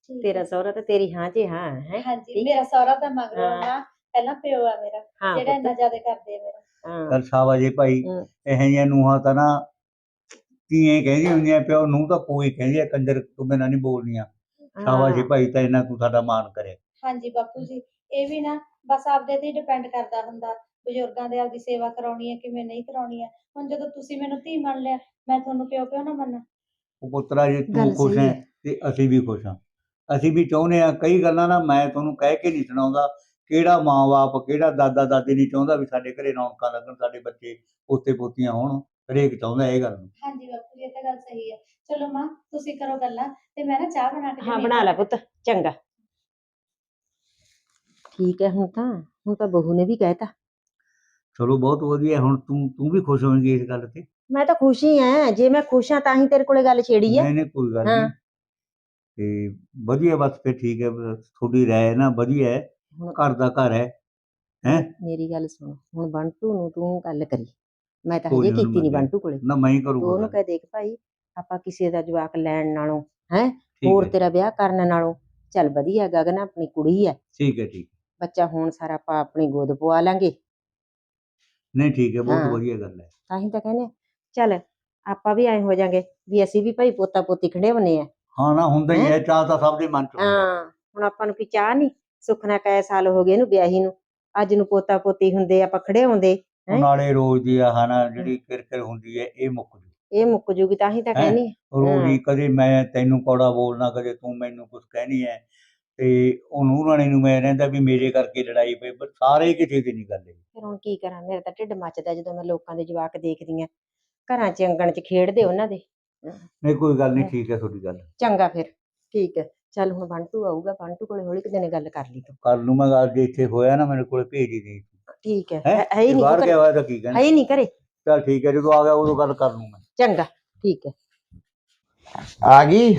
ਤੇਰਾ ਸਹੁਰਾ ਤੇ ਤੇਰੀ ਹਾਂ ਜੀ ਹਾਂ ਹੈ? ਹਾਂਜੀ ਮੇਰਾ ਸਹੁਰਾ ਤਾਂ ਮਗਰੋਂ ਹਾਂ। ਨਾ ਪਹਿਲਾਂ ਪਿਓ ਆ ਮੇਰਾ। ਹਾਂ ਜਿਹੜਾ ਇੰਨਾ ਜ਼ਿਆਦਾ ਕਰਦੇ ਆ ਮੇਰਾ। ਹਾਂ। ਚੱਲ ਸ਼ਾਬਾਸ਼ ਭਾਈ। ਇਹ ਜਿਹੀਆਂ ਨੂੰਹਾਂ ਤਾਂ ਨਾ ਧੀਆਂ ਕਹਿੰਦੀਆਂ ਹੁੰਦੀਆਂ ਪਿਓ ਨੂੰ ਤਾਂ ਕੋਈ ਕਹਿੰਦੀ ਆ ਕੰਜਰ ਤੂੰ ਬਿਨਾਂ ਨਹੀਂ ਬੋਲਦੀਆਂ ਸ਼ਾਬਾਸ਼ ਹਾਂ। ਭਾਈ ਤਾਂ ਇਹਨਾਂ ਤੂੰ ਸਾਡਾ ਮਾਣ ਕਰੇ। ਹਾਂਜੀ ਬਾਪੂ ਜੀ ਇਹ ਵੀ ਨਾ ਬਸ ਆਪਦੇ ਤੇ ਡਿਪੈਂਡ ਕਰਦਾ ਹੁੰਦਾ ਬਜ਼ੁਰਗਾਂ ਦੇ ਆਪਦੀ ਸੇਵਾ ਕਰਾਉਣੀ ਹੈ ਕਿਵੇਂ ਨਹੀਂ ਕਰਾਉਣੀ ਹੈ ਹੁਣ ਜਦੋਂ ਤੁਸੀਂ ਮੈਨੂੰ ਧੀ ਮੰਨ ਲਿਆ ਮੈਂ ਤੁਹਾਨੂੰ ਪਿਓ ਪਿਓ ਨਾ ਮੰਨਾਂ? ਉਹ ਪੁੱਤਰਾ ਜੇ ਗੱਲ ਤੂੰ ਖੁਸ਼ ਸਹੀ ਹੈ ਹੈ। ਤੇ ਅਸੀਂ ਵੀ ਖੁਸ਼ ਹਾਂ। ਅਸੀਂ ਵੀ ਚਾਹੁੰਦੇ ਆ ਕਈ ਗੱਲਾਂ ਨਾ ਮੈਂ ਤੁਹਾਨੂੰ ਕਹਿ ਕੇ ਨਹੀਂ ਸੁਣਾਉਂਦਾ ਕਿਹੜਾ ਮਾਂ-ਬਾਪ ਕਿਹੜਾ ਦਾਦਾ ਦਾਦੀ ਨਹੀਂ ਚਾਹੁੰਦਾ ਵੀ ਸਾਡੇ ਘਰੇ ਰੌਣਕਾਂ ਲੱਗਣ ਸਾਡੇ ਬੱਚੇ ਪੋਤੇ ਪੋਤੀਆਂ ਹੋਣ। ਹਰੇਕ ਚਾਹੁੰਦਾ ਇਹ ਗੱਲ ਨੂੰ। ਹਾਂਜੀ ਬਾਪੂ ਜੀ ਇਹ ਤਾਂ ਗੱਲ ਸਹੀ ਹੈ ਚਲੋ ਮਾਂ ਤੁਸੀਂ ਕਰੋ ਗੱਲਾਂ ਤੇ ਮੈਂ ਨਾ ਚਾਹ ਬਣਾ ਕੇ ਹਾਂ ਬਣਾ ਲੈ ਪੁੱਤ ਚੰਗਾ। ਠੀਕ ਹੈ ਹੁਣ ਤਾਂ ਹੁਣ ਤਾਂ ਬਹੂ ਨੇ ਵੀ ਕਹਿਤਾ ਚਲੋ ਬਹੁਤ ਵਧੀਆ ਹੁਣ ਤੂੰ ਤੂੰ ਵੀ ਖੁਸ਼ ਹੋਵੇਂਗੀ ਇਸ ਗੱਲ ਤੇ। ਮੈਂ ਤਾਂ ਖੁਸ਼ ਹੀ ਐ ਜੇ ਮੈਂ ਖੁਸ਼ ਹਾਂ ਤਾਂ ਹੀ ਤੇਰੇ ਕੋਲੇ ਗੱਲ ਛੇੜੀ ਐ ਨਹੀਂ ਨਹੀਂ ਕੋਈ ਗੱਲ ਹਾਂ। ਨਹੀਂ ਤੇ ਵਧੀਆ ਬਸ ਫਿਰ ਠੀਕ ਹੈ ਬਸ ਤੁਹਾਡੀ ਰਾਏ ਨਾ ਵਧੀਆ ਹੈ। ਹੁਣ ਘਰ ਦਾ ਘਰ ਹੈ ਹੈਂ? ਮੇਰੀ ਗੱਲ ਸੁਣ ਹੁਣ ਬੰਟੂ ਨੂੰ ਤੂੰ ਗੱਲ ਕਰੀ। ਮੈਂ ਤਾਂ ਕੋਈ ਹਜੇ ਨੀ ਕੀਤੀ ਨਹੀਂ ਮੈਂ ਬੰਟੂ ਕੋਲੇ। ਨਾ ਮੈਂ ਹੀ ਤੂੰ ਕਰੂੰਗਾ ਉਹਨੂੰ ਗੱਲ। ਕਹਿ ਦੇਖ ਭਾਈ ਆਪਾਂ ਕਿਸੇ ਦਾ ਜਵਾਕ ਲੈਣ ਨਾਲੋਂ ਹੈ? ਠੀਕ ਹੋਰ ਹੈ, ਤੇਰਾ ਵਿਆਹ ਕਰਨ ਨਾਲੋਂ ਚੱਲ ਵਧੀਆ ਗਗਨ ਆਪਣੀ ਕੁੜੀ ਐ ਠੀਕ ਹੈ ਠੀਕ। ਬੱਚਾ ਹੋਣ ਸਾਰਾ ਆਪਾਂ ਆਪਣੀ ਗੋਦ ਪਵਾ ਲਾਂਗੇ। ਨਹੀਂ ਠੀਕ ਹੈ ਬਹੁਤ ਹਾਂ। ਵਧੀਆ ਗੱਲ ਹੈ। ਤਾਂ ਹੀ ਤਾਂ ਕਹਿੰਦੇ ਆ, ਚੱਲ ਆਪਾਂ ਵੀ ਐਂ ਹੋ ਜਾਾਂਗੇ ਵੀ ਅਸੀਂ ਵੀ ਭਾਈ ਪੋਤਾ ਪੋਤੀ ਖੜੇ ਹੁੰਨੇ ਆ। ਹਾਂ ਨਾ ਹੁੰਦਾ ਹੀ ਹੈ? ਚਾਹ ਤਾਂ ਸਭ ਦੇ ਮਨ ਚ ਹੁੰਦਾ। ਹੈ। ਹਾਂ ਹੁਣ ਆਪਾਂ ਨੂੰ ਕੀ ਚਾਹ ਨਹੀਂ ਸੁੱਖ ਨਾਲ ਕਈ ਸਾਲ ਹੋ ਗਏ ਇਹਨੂੰ ਵਿਆਹੀ ਨੂੰ। ਅੱਜ ਨੂੰ ਪੋਤਾ ਪੋਤੀ ਹੁੰਦੇ ਆਪਾਂ ਖੜੇ ਹੁੰਦੇ। ਹੈਂ? ਨਾਲੇ ਰੋਜ਼ ਦੀ ਆ ਹਨਾ ਜਿਹੜੀ ਕਿਰਕਿਰ ਹੁੰਦੀ ਹੈ ਇਹ ਮੁੱਕ ਜੂ। ਇਹ ਮੁੱਕ ਜੂਗੀ ਤਾਂ ਹੀ ਤਾਂ ਹੈਂ? ਕਹਿੰਦੀ ਰੋਜ਼ ਹੀ। ਕਦੇ ਮੈਂ ਤੈਨੂੰ ਕੌੜਾ ਬੋਲਣਾ ਕਦੇ ਤੂੰ ਮੈਨੂੰ ਕੁਝ ਕਹਿਣੀ ਹੈ ਤੇ ਉਹਨੂੰ ਰਾਣੀ ਨੂੰ ਮੈਂ ਰਹਿੰਦਾ ਵੀ ਮੇਰੇ ਕਰਕੇ ਲੜਾਈ ਪਈ ਪਰ ਸਾਰੇ ਕਿਸੇ ਦੀ ਨਹੀਂ ਗੱਲ ਹੈ ਫਿਰ ਹੁਣ ਕੀ ਕਰਾਂ? ਮੇਰਾ ਤਾਂ ਢਿੱਡ ਮੱਚਦਾ ਜਦੋਂ ਮੈਂ ਲੋਕਾਂ ਦੇ ਜਵਾਕ ਦੇਖਦੀ ਆ। ਘਰਾਂ 'ਚ ਅੰਗਣ 'ਚ ਖੇਡਦੇ ਉਹਨਾਂ ਦੇ। ਨਹੀਂ ਕੋਈ ਗੱਲ ਨਹੀਂ। ਠੀਕ ਹੈ ਤੁਹਾਡੀ ਗੱਲ। ਚੰਗਾ ਫਿਰ ਠੀਕ ਹੈ। ਚੱਲ ਹੁਣ ਬੰਟੂ ਆਊਗਾ ਬੰਟੂ ਕੋਲੇ ਹੌਲੀ ਕਿਤੇ ਨੇ ਗੱਲ ਕਰ ਲਈ ਤੂੰ। ਕੱਲ ਨੂੰ ਮੈਂ ਅੱਜ ਇੱਥੇ ਹੋਇਆ ਨਾ ਮੇਰੇ ਕੋਲ ਭੇਜ ਹੀ ਦੇ ਠੀਕ ਹੈ। ਹੈਂ? ਹੈ ਨਹੀਂ ਬਾਹਰ ਗਿਆ ਹੋਇਆ ਤਾਂ ਕੀ ਹੈ ਕਹਿਣਾ ਹੀ ਨਹੀਂ ਕਰੇ ਚੱਲ ਠੀਕ ਹੈ ਜਦੋਂ ਆ ਗਿਆ ਉਦੋਂ ਗੱਲ ਕਰ ਲੂੰ ਮੈਂ। ਚੰਗਾ ਠੀਕ ਹੈ। ਆ ਗਈ?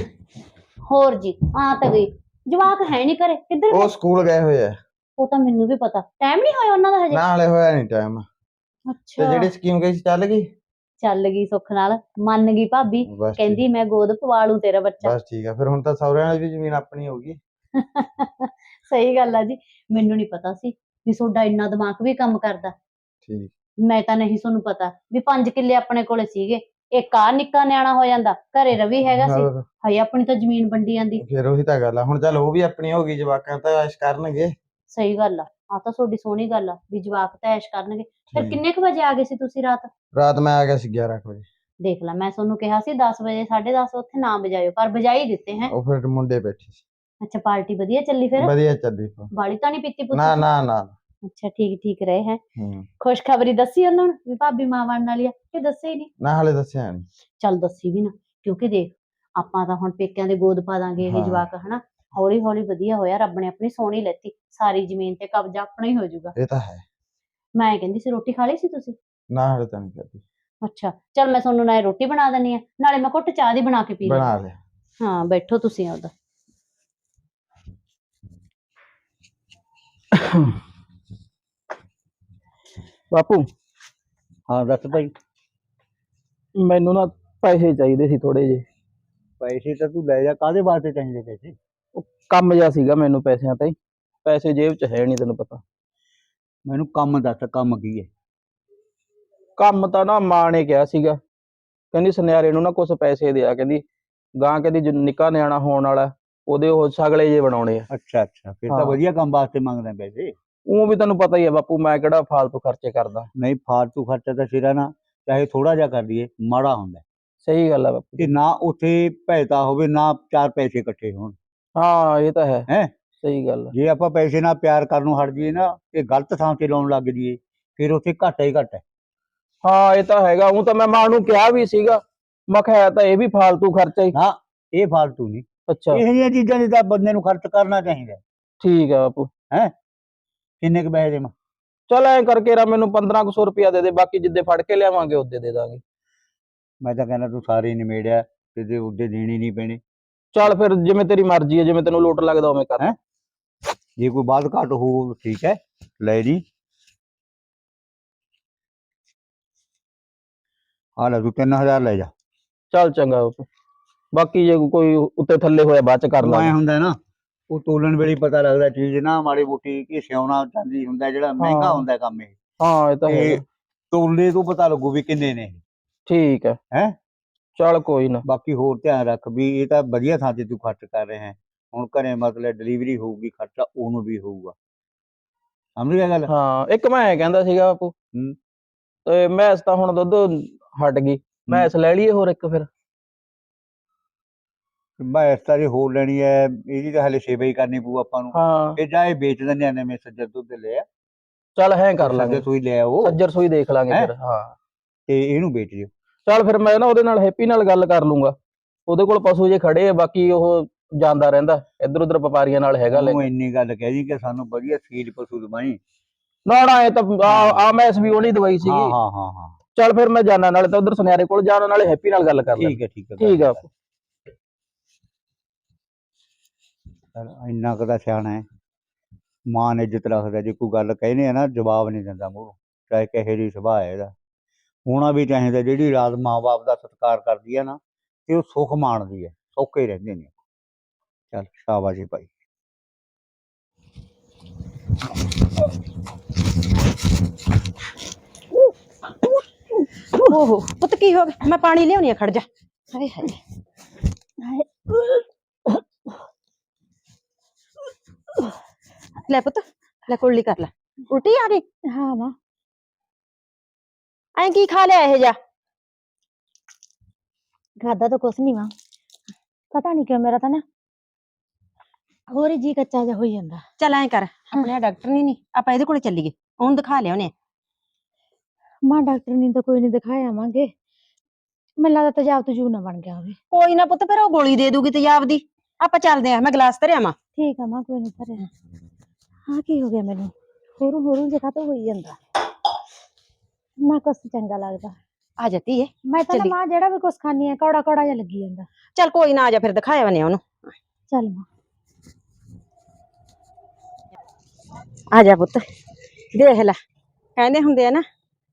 ਹੋਰ ਜੀ ਆ ਤਾਂ ਗਈ। ਜਵਾਕ ਹੈ ਨਹੀਂ ਘਰੇ। ਕਿੱਧਰ ਉਹ? ਸਕੂਲ ਗਏ ਹੋਏ ਆ। ਉਹ ਤਾਂ ਮੈਨੂੰ ਵੀ ਪਤਾ। ਟਾਈਮ ਨਹੀਂ ਹੋਇਆ ਉਹਨਾਂ ਦਾ ਹਜੇ? ਨਾ ਹਲੇ ਹੋਇਆ ਨਹੀਂ ਟਾਈਮ ਤੇ ਅੱਛਾ। ਜਿਹੜੀ ਸਕੀਮ ਗਈ ਸੀ ਚੱਲ ਗਈ? ਚੱਲ ਗਈ ਸੁੱਖ ਨਾਲ। ਮੰਨ ਗਈ ਭਾਬੀ। ਬਸ ਠੀਕ- ਕਹਿੰਦੀ ਮੈਂ ਗੋਦ ਪਵਾ ਲੂ ਤੇਰਾ ਬੱਚਾ। ਬਸ ਠੀਕ ਆ। ਫਿਰ ਹੁਣ ਤਾਂ ਸਹੁਰਿਆਂ ਦੀ ਵੀ ਜ਼ਮੀਨ ਆਪਣੀ ਹੋ ਗਈ। ਸਹੀ ਗੱਲ ਆ ਜੀ। ਮੈਨੂੰ ਨਹੀਂ ਪਤਾ ਸੀ। ਵੀ ਤੁਹਾਡਾ ਇੰਨਾ ਦਿਮਾਗ ਵੀ ਕੰਮ ਕਰਦਾ। ਠੀਕ। ਮੈਂ ਤਾਂ ਨਹੀਂ ਤੁਹਾਨੂੰ ਪਤਾ ਵੀ 5 ਕਿੱਲੇ ਆਪਣੇ ਕੋਲੇ ਸੀਗੇ। ਇੱਕ ਆ ਨਿੱਕਾ ਨਿਆਣਾ ਹੋ ਜਾਂਦਾ ਘਰੇ ਰਵੀ ਹੈਗਾ ਸੀ। ਹੋਰ ਹਜੇ ਆਪਣੀ ਤਾਂ ਜ਼ਮੀਨ ਵੰਡੀ ਜਾਂਦੀ। ਫਿਰ ਉਹੀ ਤਾਂ ਗੱਲ ਆ ਹੁਣ ਚੱਲ ਉਹ ਵੀ ਆਪਣੀ ਹੋ ਗਈ ਜਵਾਕਾਂ ਤਾਂ ਐਸ਼ ਕਰਨਗੇ। ਸਹੀ ਗੱਲ ਆ ਆ ਤਾਂ ਤੁਹਾਡੀ ਸੋਹਣੀ ਗੱਲ ਆ ਵੀ ਜਵਾਕ ਤਾਂ ਐਸ਼ ਕਰਨਗੇ। ਫਿਰ ਠੀਕ। ਕਿੰਨੇ ਕੁ ਵਜੇ ਆ ਗਏ ਸੀ ਤੁਸੀਂ ਰਾਤ? ਰਾਤ ਮੈਂ ਆ ਗਿਆ ਸੀ 11 ਕੁ ਵਜੇ। ਦੇਖ ਲੈ ਮੈਂ ਤੁਹਾਨੂੰ ਕਿਹਾ ਸੀ 10 ਵਜੇ 10:30 ਉੱਥੇ ਨਾ ਵਜਾਇਓ ਪਰ ਵਜਾਈ ਦਿੱਤੇ ਹੈ। ਉਹ ਫਿਰ ਮੁੰਡੇ ਬੈਠੇ ਸੀ। ਅੱਛਾ ਪਾਰਟੀ ਵਧੀਆ ਚੱਲੀ ਫਿਰ? ਵਧੀਆ ਚੱਲੀ। ਬਾਲੀ ਤਾਂ ਨਹੀਂ ਪੀਤੀ ਪੁੱਤ? ਨਾ ਨਾ ਨਾ। ਅੱਛਾ ਠੀਕ ਠੀਕ ਰਹੇ ਹੈ। ਹੂੰ। ਖੁਸ਼ਖਬਰੀ ਦੱਸੀ ਉਹਨਾਂ ਨੂੰ ਵੀ ਭਾਬੀ ਮਾਂ ਬਣਨ ਵਾਲੀ ਆ ਕਿ ਦੱਸੇ ਹੀ ਨਹੀਂ? ਨਾ ਹਲੇ ਦੱਸਿਆ ਨਹੀਂ। ਚੱਲ ਦੱਸੀ ਵੀ ਨਾ ਕਿਉਂਕਿ ਦੇਖ ਆਪਾਂ ਤਾਂ ਹੁਣ ਪੇਕਿਆਂ ਦੇ ਗੋਦ ਪਾ ਦਾਂਗੇ ਇਹ ਹਾਂ। ਜਵਾਕ ਹਨਾ? ਹੌਲੀ ਹੌਲੀ ਵਧੀਆ ਹੋਇਆ ਰੱਬ ਨੇ ਆਪਣੀ ਸੋਹਣੀ ਲੈਤੀ। ਸਾਰੀ ਜ਼ਮੀਨ ਤੇ ਕਬਜ਼ਾ ਆਪਣਾ ਹੀ ਹੋ ਜਾਊਗਾ। ਇਹ ਤਾਂ ਹੈ। ਮੈਂ ਕਹਿੰਦੀ ਸੀ ਰੋਟੀ ਖਾ ਲਈ ਸੀ ਤੁਸੀਂ? ਨਾ ਹਲੇ ਤਾਂ ਨਹੀਂ ਕਰਦੀ ਅੱਛਾ ਚੱਲ ਮੈਂ ਤੁਹਾਨੂੰ ਨਾਲੇ ਰੋਟੀ ਬਣਾ ਦਿੰਨੀ ਆ ਨਾਲੇ ਮੈਂ ਘੁੱਟ ਚਾਹ ਦੀ ਬਣਾ ਕੇ ਪੀ ਬਣਾ ਲਈ ਲਿਆ। ਹਾਂ ਬੈਠੋ ਤੁਸੀਂ ਆਪਦਾ। ਬਾਪੂ ਹਾਂ ਦੱਸ ਭਾਈ। ਮੈਨੂੰ ਨਾ ਪੈਸੇ ਚਾਹੀਦੇ ਸੀ ਥੋੜੇ ਜਿਹੇ। ਪੈਸੇ ਤਾਂ ਤੂੰ ਲੈ ਜਾ ਕਾਹਦੇ ਵਾਸਤੇ ਚਾਹੀਦੇ ਪੈਸੇ? ਕੰਮ ਜਿਹਾ ਸੀਗਾ ਮੈਨੂੰ ਪੈਸਿਆਂ ਤੇ। ਪੈਸੇ ਜੇਬ 'ਚ ਹੈ ਨਹੀਂ ਤੈਨੂੰ ਪਤਾ। ਮੈਨੂੰ ਕੰਮ ਦੱਸ ਕੰਮ ਕੀ ਹੈ? ਕੰਮ ਤਾਂ ਨਾ ਮਾਂ ਨੇ ਕਿਹਾ ਸੀਗਾ। ਕਹਿੰਦੀ ਸੁਨਿਆਰੇ ਨੂੰ ਨਾ ਕੁਝ ਪੈਸੇ ਦਿਆ। ਕਹਿੰਦੀ ਗਾਂ ਕਹਿੰਦੀ ਜੋ ਨਿੱਕਾ ਨਿਆਣਾ ਹੋਣ ਵਾਲਾ। ਉਹਦੇ ਉਹ ਸਗਲੇ ਜੇ ਬਣਾਉਣੇ ਆ। ਅੱਛਾ ਅੱਛਾ। ਫਿਰ ਤਾਂ ਹਾਂ। ਵਧੀਆ ਕੰਮ ਵਾਸਤੇ ਮੰਗਦਾ ਪੈਸੇ ਉਹ ਵੀ ਤੈਨੂੰ ਪਤਾ ਹੀ ਹੈ ਬਾਪੂ ਮੈਂ ਕਿਹੜਾ ਫਾਲਤੂ ਖਰਚੇ ਕਰਦਾ। ਨਹੀਂ ਫਾਲਤੂ ਖਰਚਾ ਤਾਂ ਸਿਰਾ ਨਾ ਚਾਹੇ ਥੋੜਾ ਜਿਹਾ ਕਰ ਲਈਏ ਮਾੜਾ ਹੁੰਦਾ। ਹੈ। ਸਹੀ ਗੱਲ ਆ ਬਾਪੂ। ਤੇ ਨਾ ਉੱਥੇ ਭੈਤਾ ਹੋਵੇ ਨਾ ਚਾਰ ਪੈਸੇ ਇਕੱਠੇ ਹੋਣ। ਹਾਂ ਇਹ ਤਾਂ ਹੈ। ਹੈਂ? ਸਹੀ ਗੱਲ ਆ। ਜੇ ਆਪਾਂ ਪੈਸੇ ਨਾਲ ਪਿਆਰ ਕਰਨ ਨੂੰ ਹਟ ਜਾਈਏ ਨਾ ਤੇ ਗਲਤ ਥਾਂ ਤੇ ਲਾਉਣ ਲੱਗ ਜਾਈਏ ਫਿਰ ਉੱਥੇ ਘਾਟਾ ਹੀ ਘਾਟਾ। ਹੈ। ਹਾਂ ਇਹ ਤਾਂ ਹੈਗਾ। ਉਹ ਤਾਂ ਮੈਂ ਮਾਂ ਨੂੰ ਕਿਹਾ ਵੀ ਸੀਗਾ। ਮੈਂ ਕਿਹਾ ਹੈ ਤਾਂ ਇਹ ਵੀ ਫਾਲਤੂ ਖਰਚਾ ਹੀ। ਨਾ ਇਹ ਫਾਲਤੂ ਨਹੀਂ। ਅੱਛਾ। ਇਹੋ ਜਿਹੀਆਂ ਚੀਜ਼ਾਂ ਦੀ ਤਾਂ ਬੰਦੇ ਨੂੰ ਖਰਚ ਕਰਨਾ ਚਾਹੀਦਾ। ਹੈ। ਠੀਕ ਆ ਬਾਪੂ। ਹੈਂ? ਕਿੰਨੇ ਕੁ ਪੈਸੇ ਦੇਵਾਂ? ਚੱਲ ਐਂ ਕਰਕੇ ਰਾ ਮੈਨੂੰ 1500 ਰੁਪਇਆ ਦੇ ਦੇ ਬਾਕੀ ਜਿੱਦੇ ਫੜ ਕੇ ਲਿਆਵਾਂਗੇ ਉਹਦੇ ਦੇ ਦਾਂਗੇ। ਮੈਂ ਤਾਂ ਕਹਿੰਦਾ ਤੂੰ ਸਾਰੇ ਹੀ ਨਿਮੇੜਿਆ ਤੇ ਜੇ ਉਹਦੇ ਦੇਣੇ ਨਹੀਂ ਪੈਣੇ। ਚੱਲ ਫਿਰ ਜਿਵੇਂ ਤੇਰੀ ਮਰਜ਼ੀ ਹੈ ਜਿਵੇਂ ਤੈਨੂੰ ਲੋਟ ਲੱਗਦਾ ਉਵੇਂ ਕਰ। ਹੈਂ? ਜੇ ਕੋਈ ਬਾਤ ਘਾਟ ਹੋ ਠੀਕ ਹੈ ਲੈ ਜੀ। ਆ ਲੈ ਤੂੰ 3000 ਲੈ ਜਾ। ਚੱਲ ਚੰਗਾ ਬਾਪੂ। ਬਾਕੀ ਜੇ ਕੋਈ ਉੱਤੇ ਥੱਲੇ ਹੋਇਆ ਬਾਅਦ ਚ ਕਰ ਐ ਲਾਂਗੇ ਹੁੰਦਾ ਨਾ ਉਹ ਤੋਲਣ ਵੇਲੇ ਹੀ ਪਤਾ ਲੱਗਦਾ ਚੀਜ਼ ਨਾ ਮਾੜੀ ਮੋਟੀ ਕਿ ਸਿਉਣਾ ਚਾਂਦੀ ਹੁੰਦਾ ਜਿਹੜਾ ਮਹਿੰਗਾ। ਹੁੰਦਾ ਕੰਮ ਇਹ। ਹਾਂ ਇਹ ਤਾਂ ਹੈ। ਤੋਲੇ ਤੋਂ ਪਤਾ ਲੱਗੂ ਵੀ ਕਿੰਨੇ ਨੇ ਠੀਕ ਹੈ। ਹੈਂ? ਚੱਲ ਕੋਈ ਨਾ। ਬਾਕੀ ਹੋਰ ਧਿਆਨ ਰੱਖ ਵੀ ਇਹ ਤਾਂ ਵਧੀਆ ਥਾਂ ਤੇ ਤੂੰ ਖਰਚ ਕਰ ਰਿਹਾ ਹੈ। ਹੁਣ ਘਰੇ ਮਤਲਬ ਡਿਲੀਵਰੀ ਹੋਊਗੀ ਖਰਚਾ ਉਹਨੂੰ ਵੀ ਹੋਊਗਾ। ਸਮਝ ਗਿਆ ਗੱਲ? ਹਾਂ ਇੱਕ ਮੈਂ ਐਂ ਕਹਿੰਦਾ ਸੀਗਾ ਬਾਪੂ ਹੂੰ। ਤੇ ਮੈਸ ਤਾਂ ਹੁਣ ਦੁੱਧ ਹਟ ਗਈ। ਮੈਸ ਲੈ ਲਈਏ ਹੋਰ ਇੱਕ ਫਿਰ। ਮੈਂ ਇਸ ਤਰ੍ਹਾਂ ਹੋਰ ਲੈਣੀ ਹੈ ਇਹਦੀ ਤਾਂ ਹਲੇ ਸੇਵਾ ਹੀ ਕਰਨੀ ਪਊ ਆਪਾਂ ਨੂੰ। ਹਾਂ। ਇਹ ਜਾਂ ਇਹ ਵੇਚ ਦਿੰਦੇ ਆ ਨਵੇਂ ਸੱਜਰ ਦੁੱਧ ਲਿਆ ਚੱਲ ਹੈ ਕਰ ਲਾਂਗੇ। ਸੂਈ ਲੈ ਆਓ। ਸੱਜਰ ਸੋਈ ਦੇਖ ਲਾਂਗੇ? ਫਿਰ ਹਾਂ। ਤੇ ਇਹਨੂੰ ਵੇਚ ਦਿਓ। ਚੱਲ ਫਿਰ ਮੈਂ ਨਾ ਉਹਦੇ ਨਾਲ ਹੈਪੀ ਨਾਲ ਗੱਲ ਕਰ ਲੂੰਗਾ। ਉਹਦੇ ਕੋਲ ਪਸ਼ੂ ਜੇ ਖੜੇ ਆ ਬਾਕੀ ਉਹ ਜਾਂਦਾ ਰਹਿੰਦਾ। ਇੱਧਰ ਉੱਧਰ ਵਪਾਰੀਆਂ ਨਾਲ ਹੈਗਾ ਲੈ ਉਹ ਇੰਨੀ ਗੱਲ ਕਹਿ ਦੀ ਕਿ ਸਾਨੂੰ ਵਧੀਆ ਸੀਲ ਪਸ਼ੂ ਦਵਾਈ। ਨਾ ਨਾ ਇਹ ਤਾਂ ਆ ਆ ਮੈਸ ਵੀ ਉਹਨੀ ਦਵਾਈ ਹਾਂ ਸੀਗੀ। ਹਾਂ ਹਾਂ ਹਾਂ ਚੱਲ ਫਿਰ ਮੈਂ ਜਾਣਾ ਨਾਲੇ ਤਾਂ ਉਧਰ ਸੁਨਿਆਰੇ ਕੋਲ ਜਾਣਾ ਨਾਲੇ ਹੈਪੀ ਨਾਲ ਗੱਲ ਕਰ ਲੈ ਠੀਕ ਹੈ ਠੀਕ ਹੈ ਠੀਕ ਆ ਚੱਲ, ਇੰਨਾ ਕੁ ਤਾਂ ਸਿਆਣਾ ਹੈ। ਮਾਂ ਨੇ ਇੱਜ਼ਤ ਰੱਖਦਾ ਜੇ ਕੋਈ ਗੱਲ ਕਹਿੰਦੇ ਆ ਨਾ ਜਵਾਬ ਨਹੀਂ ਦਿੰਦਾ ਮੂੰਹ ਚਾਹੇ ਕਹੇ ਦੀ ਸੁਭਾਅ ਹੈ ਇਹਦਾ। ਹੋਣਾ ਵੀ ਚਾਹੀਦਾ ਜਿਹੜੀ ਰਾਤ ਮਾਂ-ਬਾਪ ਦਾ ਸਤਿਕਾਰ ਕਰਦੀ ਹੈ ਨਾ ਤੇ ਉਹ ਸੁੱਖ ਮਾਣਦੀ ਹੈ ਸੌਕੇ ਹੀ ਰਹਿੰਦੇ ਨੇ। ਚੱਲ ਸ਼ਾਬਾਸ਼ ਜੀ ਭਾਈ। ਓਹੋ ਪੁੱਤ ਕੀ ਹੋ ਗਿਆ? ਮੈਂ ਪਾਣੀ ਲਿਆਉਣੀ ਆ ਖੜ ਜਾ। ਹਾਏ। ਹਾਏ। ਲੈ ਪੁੱਤ ਲੈ ਕੁਰਲੀ ਕਰ ਲੈ। ਉਲਟੀ ਆ ਗਈ? ਹਾਂ ਮਾਂ। ਐਂ ਕੀ ਖਾ ਲਿਆ ਇਹ ਜਾ ਖਾਦਾ ਤਾਂ ਕੁਛ ਨਹੀਂ ਮਾਂ। ਪਤਾ ਨਹੀਂ ਕਿਉਂ ਮੇਰਾ ਤਾਂ ਨਾ ਹੋਰ ਹੀ ਜੀ ਕੱਚਾ ਜਿਹਾ ਹੋਈ ਜਾਂਦਾ। ਚੱਲ ਐਂ ਕਰ ਆਪਣੇ ਡਾਕਟਰ ਨਹੀਂ ਨੀ ਆਪਾਂ ਇਹਦੇ ਕੋਲੇ ਚੱਲੀਏ। ਉਹਨੂੰ ਦਿਖਾ ਲਿਆ ਉਹਨੇ। ਮਾਂ ਡਾਕਟਰ ਨੇ ਤਾਂ ਕੋਈ ਨਹੀਂ ਦਿਖਾਇਆ ਆਵਾਂਗੇ ਮੈਨੂੰ ਲੱਗਦਾ ਤੇਜ਼ਾਬ ਤਜੂ ਨਾ ਬਣ ਗਿਆ ਹੋਵੇ। ਕੋਈ ਨਾ ਪੁੱਤ ਫਿਰ ਉਹ ਗੋਲੀ ਦੇ ਦੂਗੀ ਤੇਜ਼ਾਬ ਦੀ। ਆਪਾਂ ਚੱਲਦੇ ਆ ਮੈਂ ਗਲਾਸ ਧਰਿਆ ਮਾਂ ਠੀਕ ਆ ਮਾਂ ਕੋਈ ਨਹੀਂ ਭਰਿਆ ਹਾਂ ਕੀ ਹੋ ਗਿਆ ਮੈਨੂੰ? ਹੋਰੂ ਹੋਰੂ ਜਿਹਾ ਤਾਂ ਹੋਈ ਜਾਂਦਾ। ਨਾ ਕੁਛ ਚੰਗਾ ਲੱਗਦਾ। ਆ ਜਤੀ ਏ ਮੈਂ ਤਾਂ ਨਾ ਚੱਲੀ। ਮਾਂ ਜਿਹੜਾ ਵੀ ਕੁਛ ਖਾਣੀ ਆ ਕੌੜਾ ਕੌੜਾ ਜਿਹਾ ਲੱਗੀ ਜਾਂਦਾ। ਚੱਲ ਕੋਈ ਨਾ ਆ ਜਾ ਫਿਰ ਦਿਖਾਇਆ ਵਨੇ ਉਹਨੂੰ ਚੱਲ ਮਾਂ। ਆ ਜਾ ਪੁੱਤ ਦੇਖ ਲੈ। ਕਹਿੰਦੇ ਹੁੰਦੇ ਆ ਨਾ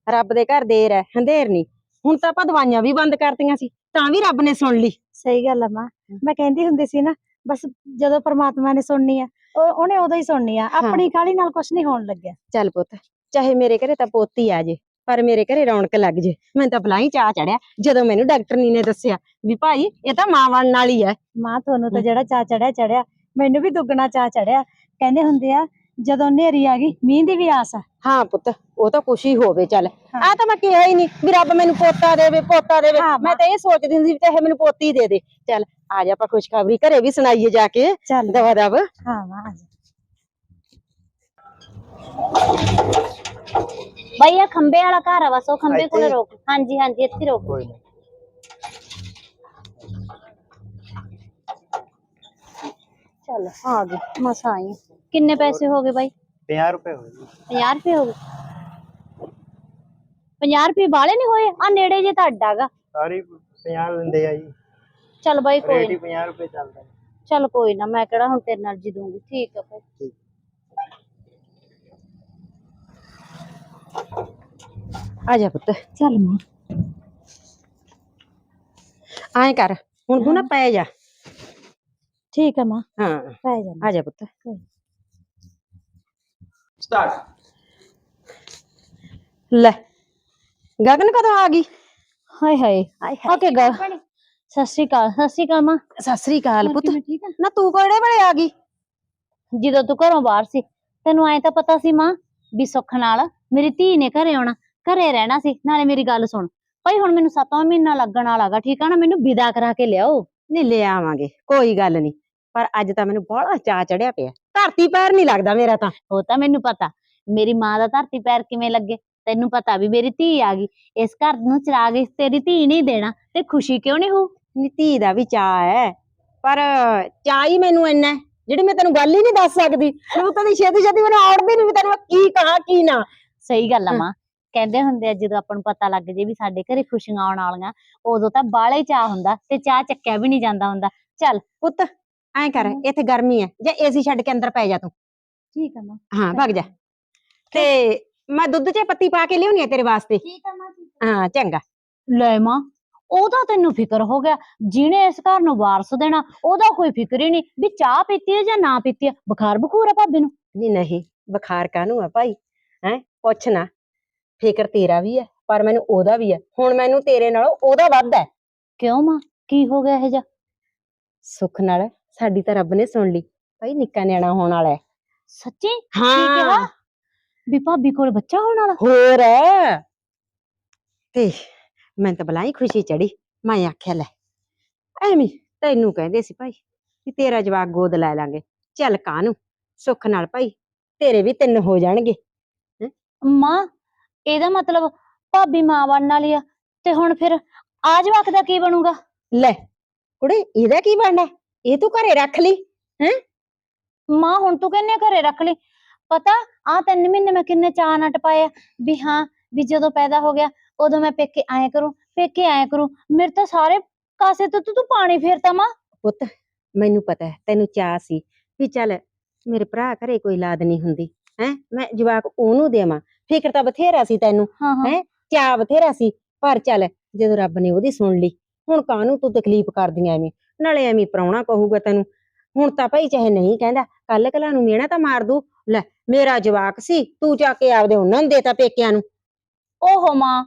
ਰੱਬ ਦੇ ਘਰ ਦੇਰ ਹੈ ਹੰਦੇਰ ਨਹੀਂ ਹੁਣ ਤਾਂ ਆਪਾਂ ਦਵਾਈਆਂ ਵੀ ਬੰਦ ਕਰਤੀਆਂ ਸੀ ਤਾਂ ਵੀ ਰੱਬ ਨੇ ਸੁਣ ਲਈ। ਸਹੀ ਗੱਲ ਆ ਮਾਂ। ਮੈਂ ਕਹਿੰਦੀ ਹੁੰਦੀ ਸੀ ਨਾ ਬਸ ਜਦੋਂ ਪ੍ਰਮਾਤਮਾ ਨੇ ਸੁਣਨੀ ਆ ਉਹ ਉਹਨੇ ਉਦੋਂ ਹੀ ਸੁਣਨੀ ਆ। ਆਪਣੀ ਕਾਹਲੀ ਨਾਲ ਕੁਛ ਨਹੀਂ ਹੋਣ ਲੱਗਿਆ। ਚੱਲ ਪੁੱਤ ਚਾਹੇ ਮੇਰੇ ਘਰੇ ਤਾਂ ਪੋਤੀ ਆ ਜੇ ਪਰ ਮੇਰੇ ਘਰੇ ਰੌਣਕ ਲੱਗ ਜੇ। ਮੈਨੂੰ ਤਾਂ ਬਲਾਈ ਚਾਹ ਚੜਿਆ ਜਦੋਂ ਮੈਨੂੰ ਡਾਕਟਰਨੀ ਨੇ ਦੱਸਿਆ ਵੀ ਭਾਈ ਇਹ ਤਾਂ ਮਾਂ ਬਣਨ ਵਾਲੀ ਹੈ ਮਾਂ ਤੁਹਾਨੂੰ ਤਾਂ ਹਮ। ਜਿਹੜਾ ਚਾ ਚੜਿਆ ਚੜਿਆ। ਮੈਨੂੰ ਵੀ ਦੁੱਗਣਾ ਚਾ ਚੜਿਆ। ਕਹਿੰਦੇ ਹੁੰਦੇ ਆ ਜਦੋਂ ਨੇਰੀ ਆ ਗਈ ਮੀਂਹ ਦੀ ਵੀ ਆਸ ਆ। ਹਾਂ ਪੁੱਤ ਉਹ ਤਾਂ ਖੁਸ਼ੀ ਹੋਵੇ ਚੱਲ। ਹਾਂ। ਆ ਤਾਂ ਮੈਂ ਕਿਹਾ ਹੀ ਨਹੀਂ ਵੀ ਰੱਬ ਮੈਨੂੰ ਪੋਤਾ ਦੇਵੇ ਪੋਤਾ ਦੇਵੇ। ਹਾਂ, ਮੈਂ ਤਾਂ ਇਹ ਸੋਚਦੀ ਹੁੰਦੀ ਸੀ ਵੀ ਚਾਹੇ ਮੈਨੂੰ ਪੋਤੀ ਦੇ ਦੇ। ਚੱਲ ਆ ਜਾ ਆਪਾਂ ਖੁਸ਼ਖਬਰੀ ਘਰੇ ਵੀ ਸੁਣਾਈਏ ਜਾ ਕੇ। ਚੱਲ। ਦਵਾ ਦਵ। ਹਾਂ ਮਾਂ ਆ ਜਾ। ਬਈ ਆ ਖੰਬੇ ਵਾਲਾ ਘਰ ਆ ਬਸ ਉਹ ਖੰਬੇ ਕੋਲੇ ਇੱਥੇ? ਰੋਕ। ਹਾਂਜੀ ਹਾਂਜੀ ਇੱਥੇ ਰੋਕ। ਕੋਈ ਨਹੀਂ ਚੱਲ ਆ ਗਈ ਮਸਾਂ ਆਈ ਕਿੰਨੇ ਪੈਸੇ ਹੋ ਗਏ ਬਾਈ 50 ਰੁਪਏ ਹੋਏ ਜੀ 50 ਰੁਪਏ ਹੋ ਗਏ 50 ਰੁਪਏ ਬਾਲੇ ਨਹੀਂ ਹੋਏ ਆ ਨੇੜੇ ਜੇ ਤਾਂ ਅੱਡਾ ਗਾ ਸਾਰੀ 50 ਲੈਂਦੇ ਆ ਜੀ ਚੱਲ ਬਾਈ ਕੋਈ ਰੇਟ ਨੀ ਹੀ 50 ਰੁਪਏ ਚੱਲਦਾ ਜੀ। ਚੱਲ ਕੋਈ ਨਾ ਮੈਂ ਕਿਹੜਾ ਹੁਣ ਤੇਰੇ ਨਾਲ ਜੀ ਦੂੰਗੀ ਠੀਕ ਆ ਭਾਈ ਠੀਕ। ਆ ਜਾ ਪੁੱਤ ਚੱਲ ਮਾਂ ਐਂ ਕਰ ਹੁਣ ਤੂੰ ਨਾ ਪੈ ਜਾ ਠੀਕ ਆ ਮਾਂ ਹਾਂ ਪੈ ਜਾਣਾ ਆ ਜਾ ਪੁੱਤ ਸਟਾਰਟ। ਲੈ ਗਗਨ ਕਦੋਂ ਆ ਗਈ? ਹਾਏ ਹਾਏ। ਓਕੇ ਗਾ ਸਤਿ ਸ਼੍ਰੀ ਅਕਾਲ ਸਤਿ ਸ਼੍ਰੀ ਅਕਾਲ ਮਾਂ। ਸਤਿ ਸ੍ਰੀ ਅਕਾਲ ਪੁੱਤ। ਠੀਕ ਆ? ਨਾ ਤੂੰ ਕਿਹੜੇ ਵੇਲੇ ਆ ਗਈ? ਜਦੋਂ ਤੂੰ ਘਰੋਂ ਬਾਹਰ ਸੀ ਤੈਨੂੰ ਐ ਤਾਂ ਪਤਾ ਸੀ ਮਾਂ ਵੀ ਸੁੱਖ ਨਾਲ ਮੇਰੀ ਧੀ ਨੇ ਘਰੇ ਆਉਣਾ ਘਰੇ ਰਹਿਣਾ ਸੀ। ਨਾਲੇ ਮੇਰੀ ਗੱਲ ਸੁਣ। ਭਾਈ ਹੁਣ ਮੈਨੂੰ 7ਵਾਂ ਮਹੀਨਾ ਲੱਗਣ ਵਾਲਾਗਾ ਠੀਕ ਆ ਨਾ? ਮੈਨੂੰ ਵਿਦਾ ਕਰਾ ਕੇ ਲਿਆਓ। ਨਹੀਂ ਲੈ ਆਵਾਂਗੇ ਕੋਈ ਗੱਲ ਨਹੀਂ। ਪਰ ਅੱਜ ਤਾਂ ਮੈਨੂੰ ਬੜਾ ਚਾਅ ਚੜਿਆ ਪਿਆ। ਧਰਤੀ ਪੈਰ ਨਹੀਂ ਲੱਗਦਾ ਮੇਰਾ ਤਾਂ। ਉਹ ਤਾਂ ਮੈਨੂੰ ਪਤਾ। ਮੇਰੀ ਮਾਂ ਦਾ ਧਰਤੀ ਪੈਰ ਕਿਵੇਂ ਲੱਗੇ? ਤੈਨੂੰ ਪਤਾ ਵੀ ਮੇਰੀ ਧੀ ਆ ਗਈ। ਇਸ ਘਰ ਨੂੰ ਚਿਰਾਗ ਇਸ ਤੇਰੀ ਧੀ ਨਹੀਂ ਦੇਣਾ। ਤੇ ਖੁਸ਼ੀ ਕਿਉਂ ਨਹੀਂ ਹੋ ਨੀ ਧੀ ਦਾ ਵੀ ਚਾਅ ਹੈ। ਪਰ ਚਾਅ ਹੀ ਮੈਨੂੰ ਇੰਨਾ ਜਿਹੜੀ ਮੈਂ ਤੈਨੂੰ ਗੱਲ ਹੀ ਨਹੀਂ ਦੱਸ ਸਕਦੀ। ਤੂੰ ਤਾਂ ਦੀ ਛੇਤੀ ਛੇਤੀ ਮੈਨੂੰ ਆਉੜਦੀ ਨਹੀਂ ਵੀ ਤੈਨੂੰ ਕੀ ਕਹਾਂ ਕੀ ਨਾ। ਸਹੀ ਗੱਲ ਆ। ਮਾਂ। ਕਹਿੰਦੇ ਹੁੰਦੇ ਆ ਜਦੋਂ ਆਪਾਂ ਨੂੰ ਪਤਾ ਲੱਗ ਜੇ ਵੀ ਸਾਡੇ ਘਰੇ ਖੁਸ਼ੀਆਂ ਆਉਣ ਵਾਲੀਆਂ ਉਦੋਂ ਤਾਂ ਬਾਹਲਾ ਹੀ ਚਾਹ ਹੁੰਦਾ ਤੇ ਚਾਹ ਚੱਕਿਆ ਵੀ ਨਹੀਂ ਜਾਂਦਾ ਹੁੰਦਾ। ਚੱਲ ਪੁੱਤ ਐਂ ਕਰ ਇੱਥੇ ਗਰਮੀ ਹੈ ਜਾਂ ਏਸੀ ਛੱਡ ਕੇ ਅੰਦਰ ਪੈ ਜਾ ਤੂੰ। ਠੀਕ ਆ ਮਾਂ। ਹਾਂ ਭੱਗ ਜਾ। ਤੇ ਮੈਂ ਦੁੱਧ 'ਚ ਪੱਤੀ ਪਾ ਕੇ ਲਿਆਉਣੀ ਆ ਤੇਰੇ ਵਾਸਤੇ? ਠੀਕ ਆ ਮਾਂ ਹਾਂ ਚੰਗਾ। ਲੈ ਮਾਂ ਉਹਦਾ ਤੈਨੂੰ ਫਿਕਰ ਹੋ ਗਿਆ ਜਿਹਨੇ ਇਸ ਘਰ ਨੂੰ ਵਾਰਸ ਦੇਣਾ ਉਹਦਾ ਕੋਈ ਫਿਕਰ ਹੀ ਨਹੀਂ ਵੀ ਚਾਹ ਪੀਤੀ ਹੈ ਜਾਂ ਨਾ ਪੀਤੀ ਹੈ ਬੁਖਾਰ ਬਖੂਰ ਹੈ ਭਾਬੀ ਨੂੰ। ਨਹੀਂ ਨਹੀਂ ਬੁਖਾਰ ਕਾਹਨੂੰ ਆ ਭਾਈ? ਹੈ ਪੁੱਛ ਨਾ। ਫਿਕਰ ਤੇਰਾ ਵੀ ਹੈ ਪਰ ਮੈਨੂੰ ਉਹਦਾ ਵੀ ਹੈ ਹੁਣ ਮੈਨੂੰ ਤੇਰੇ ਨਾਲੋਂ ਉਹਦਾ ਵੱਧ ਹੈ ਕਿਉਂ ਮਾਂ? ਕੀ ਹੋ ਗਿਆ ਇਹ ਜਾ ਸੁੱਖ ਨਾਲ ਸਾਡੀ ਤਾਂ ਰੱਬ ਨੇ ਸੁਣ ਲਈ। ਭਾਈ ਨਿੱਕਾ ਨਿਆਣਾ ਹੋਣ ਵਾਲਾ ਹੈ। ਸੱਚੀ? ਕੀ ਹਾਂ। ਵੀ ਭਾਬੀ ਕੋਲ ਬੱਚਾ ਹੋਣ ਵਾਲਾ? ਹੋਰ ਤੇ ਮੈਂ ਤਾਂ ਬਲਾਈ ਖੁਸ਼ੀ ਚੜੀ ਮੈਂ ਆਖਿਆ ਲੈ ਐਵੇਂ ਤੈਨੂੰ ਕਹਿੰਦੇ ਸੀ ਭਾਈ ਵੀ ਤੇਰਾ ਜਵਾਕ ਗੋਦ ਲੈ ਲਾਂਗੇ। ਚੱਲ ਕਾਹਨੂੰ? ਸੁੱਖ ਨਾਲ ਭਾਈ ਤੇਰੇ ਵੀ ਤਿੰਨ ਹੋ ਜਾਣਗੇ। ਮਾਂ ਇਹਦਾ ਮਤਲਬ ਭਾਬੀ ਮਾਂ ਬਣਨ ਵਾਲੀ ਆ। ਤੇ ਹੁਣ ਫਿਰ ਆ ਜਵਾਕ ਦਾ ਕੀ ਬਣੂਗਾ? ਲੈ ਕੁੜੇ ਇਹਦਾ ਕੀ ਬਣਨਾ? ਇਹ ਤੂੰ ਘਰੇ ਰੱਖ ਲਈ ਮਾਂ ਹੁਣ ਤੂੰ ਕਹਿੰਨੇ ਘਰੇ ਰੱਖ ਲਈ। ਪਤਾ ਆ ਤਿੰਨ ਮਹੀਨੇ ਮੈਂ ਕਿੰਨੇ ਚਾਅ ਨਾਲ ਟਪਾਏ ਆ ਵੀ ਹਾਂ ਵੀ ਜਦੋਂ ਪੈਦਾ ਹੋ ਗਿਆ ਉਦੋਂ ਮੈਂ ਪੇਕੇ ਆਇਆ ਕਰੂੰ ਪੇਕੇ ਆਇਆ ਕਰੂੰ। ਮੇਰੇ ਤਾਂ ਸਾਰੇ ਕਾਸੇ ਤੋਂ ਤੂੰ ਪਾਣੀ ਫੇਰਤਾ ਮਾਂ। ਪੁੱਤ ਮੈਨੂੰ ਪਤਾ ਹੈ ਤੈਨੂੰ ਚਾਹ ਸੀ ਵੀ ਚੱਲ ਮੇਰੇ ਭਰਾ ਘਰੇ ਕੋਈ ਲਾਦ ਨਹੀਂ ਹੁੰਦੀ ਹੈ? ਮੈਂ ਜਵਾਕ ਉਹਨੂੰ ਦੇਵਾਂ। ਫਿਕਰ ਤਾਂ ਬਥੇਰਾ ਸੀ ਤੈਨੂੰ ਹਾਂ ਹਾਂ। ਹੈਂ? ਚਾਹ ਬਥੇਰਾ ਸੀ ਪਰ ਚੱਲ ਜਦੋਂ ਰੱਬ ਨੇ ਉਹਦੀ ਸੁਣ ਲਈ ਹੁਣ ਕਾਹਨੂੰ ਤੂੰ ਤਕਲੀਫ ਕਰਦੀ ਐਵੇਂ? ਨਾਲੇ ਐਵੇਂ ਪ੍ਰਾਹੁਣਾ ਕਹੂਗਾ ਤੈਨੂੰ। ਹੁਣ ਤਾਂ ਭਾਈ ਚਾਹੇ ਨਹੀਂ ਕਹਿੰਦਾ ਕੱਲ ਕਲਾ ਨੂੰ ਮਿਹਣਾ ਤਾਂ ਮਾਰ ਦੂ। ਲੈ, ਮੇਰਾ ਜਵਾਕ ਸੀ, ਤੂੰ ਜਾ ਕੇ ਆਪਦੇ ਉਹਨਾਂ ਨੂੰ ਦੇਤਾ ਪੇਕਿਆਂ ਨੂੰ। ਓਹੋ ਮਾਂ,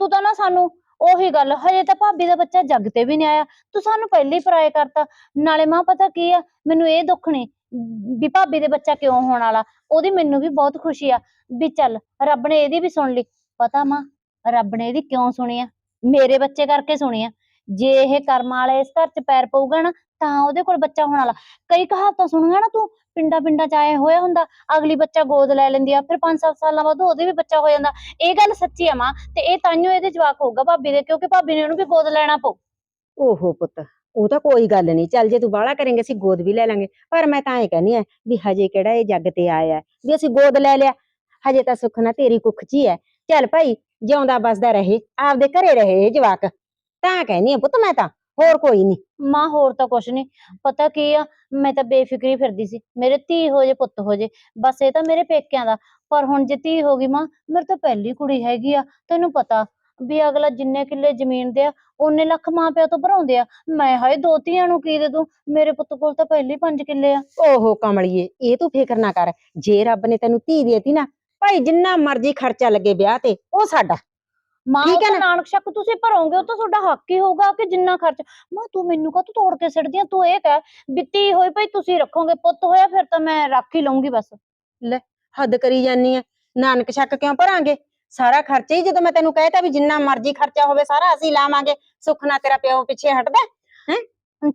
ਤੂੰ ਤਾਂ ਨਾ ਸਾਨੂੰ ਉਹੀ ਗੱਲ, ਹਜੇ ਤਾਂ ਭਾਬੀ ਦਾ ਬੱਚਾ ਜੱਗ ਤੇ ਵੀ ਨਹੀਂ ਆਇਆ। ਤੂੰ ਸਾਨੂੰ ਪਹਿਲੇ ਹੀ ਪਰਾਏ ਕਰਤਾ। ਨਾਲੇ ਮਾਂ ਪਤਾ ਕੀ ਆ, ਮੈਨੂੰ ਇਹ ਦੁੱਖ ਨੀ ਵੀ ਭਾਬੀ ਦੇ ਬੱਚਾ ਕਿਉਂ ਹੋਣ ਵਾਲਾ। ਉਹਦੀ ਮੈਨੂੰ ਵੀ ਬਹੁਤ ਖੁਸ਼ੀ ਆ ਵੀ ਚੱਲ, ਰੱਬ ਨੇ ਇਹਦੀ ਵੀ ਸੁਣ ਲਈ। ਪਤਾ ਮਾਂ, ਰੱਬ ਨੇ ਇਹਦੀ ਕਿਉਂ ਸੁਣੀ ਆ? ਮੇਰੇ ਬੱਚੇ ਕਰਕੇ ਸੁਣੀ ਆ। ਜੇ ਇਹ ਕਰਮਾਂ ਵਾਲੇ ਇਸ ਘਰ 'ਚ ਪੈਰ ਪਊਗਾ ਨਾ, ਤਾਂ ਉਹਦੇ ਕੋਲ ਬੱਚਾ ਹੋਣ ਵਾਲਾ। ਕਈ ਕਹਾਵਤਾਂ ਸੁਣੀਆਂ ਨਾ ਤੂੰ, ਪਿੰਡਾਂ ਪਿੰਡਾਂ 'ਚ ਆਏ ਹੋਇਆ ਹੁੰਦਾ, ਅਗਲੀ ਬੱਚਾ ਗੋਦ ਲੈ ਲੈਂਦੀ ਆ, ਫਿਰ 5-7 ਸਾਲਾਂ ਬਾਅਦ ਉਹਦੇ ਵੀ ਬੱਚਾ ਹੋ ਜਾਂਦਾ। ਇਹ ਗੱਲ ਸੱਚੀ ਆ ਮਾਂ, ਤੇ ਇਹ ਤਾਂਿਓ ਇਹਦੇ ਜਵਾਕ ਹੋਊਗਾ ਭਾਬੀ ਦੇ, ਕਿਉਂਕਿ ਭਾਬੀ ਨੇ ਉਹਨੂੰ ਵੀ ਗੋਦ ਲੈਣਾ ਪਊ। ਓਹੋ ਪੁੱਤ, ਉਹ ਤਾਂ ਕੋਈ ਗੱਲ ਨਹੀਂ, ਚੱਲ ਜੇ ਤੂੰ ਬਾਹਲਾ ਕਰੇਂਗੇ, ਅਸੀਂ ਗੋਦ ਵੀ ਲੈ ਲਾਂਗੇ। ਪਰ ਮੈਂ ਤਾਂ ਇਹ ਕਹਿੰਦੀ ਆ ਵੀ ਹਜੇ ਕਿਹੜਾ ਇਹ ਜੱਗ ਤੇ ਆਇਆ ਵੀ ਅਸੀਂ ਗੋਦ ਲੈ ਲਿਆ। ਹਜੇ ਤਾਂ ਸੁੱਖ ਨਾ ਤੇਰੀ ਕੁੱਖ 'ਚ ਹੀ ਹੈ। ਚੱਲ ਭਾਈ ਜਿਉਂਦਾ ਬਸਦਾ ਰਹੇ, ਆਪਦੇ ਘਰੇ ਰਹੇ ਇਹ ਜਵਾਕ। ਤਾਂ ਕਹਿੰਦੀ ਆ ਪੁੱਤ ਮੈਂ ਤਾਂ ਹੋਰ ਕੋਈ ਨਹੀਂ ਮਾਂ ਹੋਰ ਤਾਂ ਕੁਛ ਨਹੀਂ ਪਤਾ ਕੀ ਆ ਮੈਂ ਤਾਂ ਬੇਫਿਕਰੀ ਫਿਰਦੀ ਸੀ। ਮੇਰੇ ਧੀ ਹੋ ਜੇ ਪੁੱਤ ਹੋ ਜੇ ਬਸ ਇਹ ਤਾਂ ਮੇਰੇ ਪੇਕਿਆਂ ਦਾ। ਪਰ ਹੁਣ ਜੇ ਧੀ ਹੋ ਗਈ ਮਾਂ ਮੇਰੇ ਤਾਂ ਪਹਿਲੀ ਕੁੜੀ ਹੈਗੀ ਆ ਤੈਨੂੰ ਪਤਾ ਵੀ ਅਗਲਾ ਜਿੰਨੇ ਕਿੱਲੇ ਜ਼ਮੀਨ ਦੇ ਆ ਉਹਨੇ ਲੱਖ ਮਾਂ ਪਿਓ ਤੋਂ ਭਰਾਉਂਦੇ ਆ। ਮੈਂ ਹਾਏ ਦੋ ਧੀਆਂ ਨੂੰ ਕੀ ਦੇ ਦੂੰ? ਮੇਰੇ ਪੁੱਤ ਕੋਲ ਤਾਂ ਪਹਿਲੀ ਪੰਜ ਕਿੱਲੇ ਆ। ਓਹੋ ਕਮਲੀਏ ਇਹ ਤੂੰ ਫਿਕਰ ਨਾ ਕਰ। ਜੇ ਰੱਬ ਨੇ ਤੈਨੂੰ ਧੀ ਦੇਤੀ ਨਾ ਭਾਈ ਜਿੰਨਾ ਮਰਜ਼ੀ ਖਰਚਾ ਲੱਗੇ ਵਿਆਹ ਤੇ ਉਹ ਸਾਡਾ। ਮਾਂ ਠੀਕ ਹੈ ਤਾਂ ਨਾ? ਨਾਨਕ ਸ਼ੱਕ ਤੁਸੀਂ ਭਰੋਗੇ ਉਹ ਤਾਂ ਤੁਹਾਡਾ ਹੱਕ ਹੀ ਹੋਊਗਾ ਕਿ ਜਿੰਨਾ ਖਰਚ ਮਾਂ ਤੂੰ ਮੈਨੂੰ ਕਾ ਤੂੰ ਤੋੜ ਕੇ ਸਿੱਟਦੀ ਆ? ਤੂੰ ਇਹ ਕਹਿ ਬਿੱਤੀ ਹੋਈ ਭਈ ਤੁਸੀਂ ਰੱਖੋਗੇ ਪੁੱਤ ਹੋਇਆ ਫਿਰ ਤਾਂ ਮੈਂ ਰੱਖ ਹੀ ਲਊਂਗੀ ਬਸ। ਹੱਦ ਕਰੀ ਜਾਨੀ ਆ। ਨਾਨਕ ਸ਼ੱਕ ਕਿਉਂ ਭਰਾਂਗੇ? ਸਾਰਾ ਖਰਚਾ ਹੀ ਜਦੋਂ ਮੈਂ ਤੈਨੂੰ ਕਹਿਤਾ ਵੀ ਜਿੰਨਾ ਮਰਜ਼ੀ ਖਰਚਾ ਹੋਵੇ ਸਾਰਾ ਅਸੀਂ ਲਾਵਾਂਗੇ। ਸੁੱਖ ਨਾਲ ਤੇਰਾ ਪਿਓ ਪਿੱਛੇ ਹਟਦਾ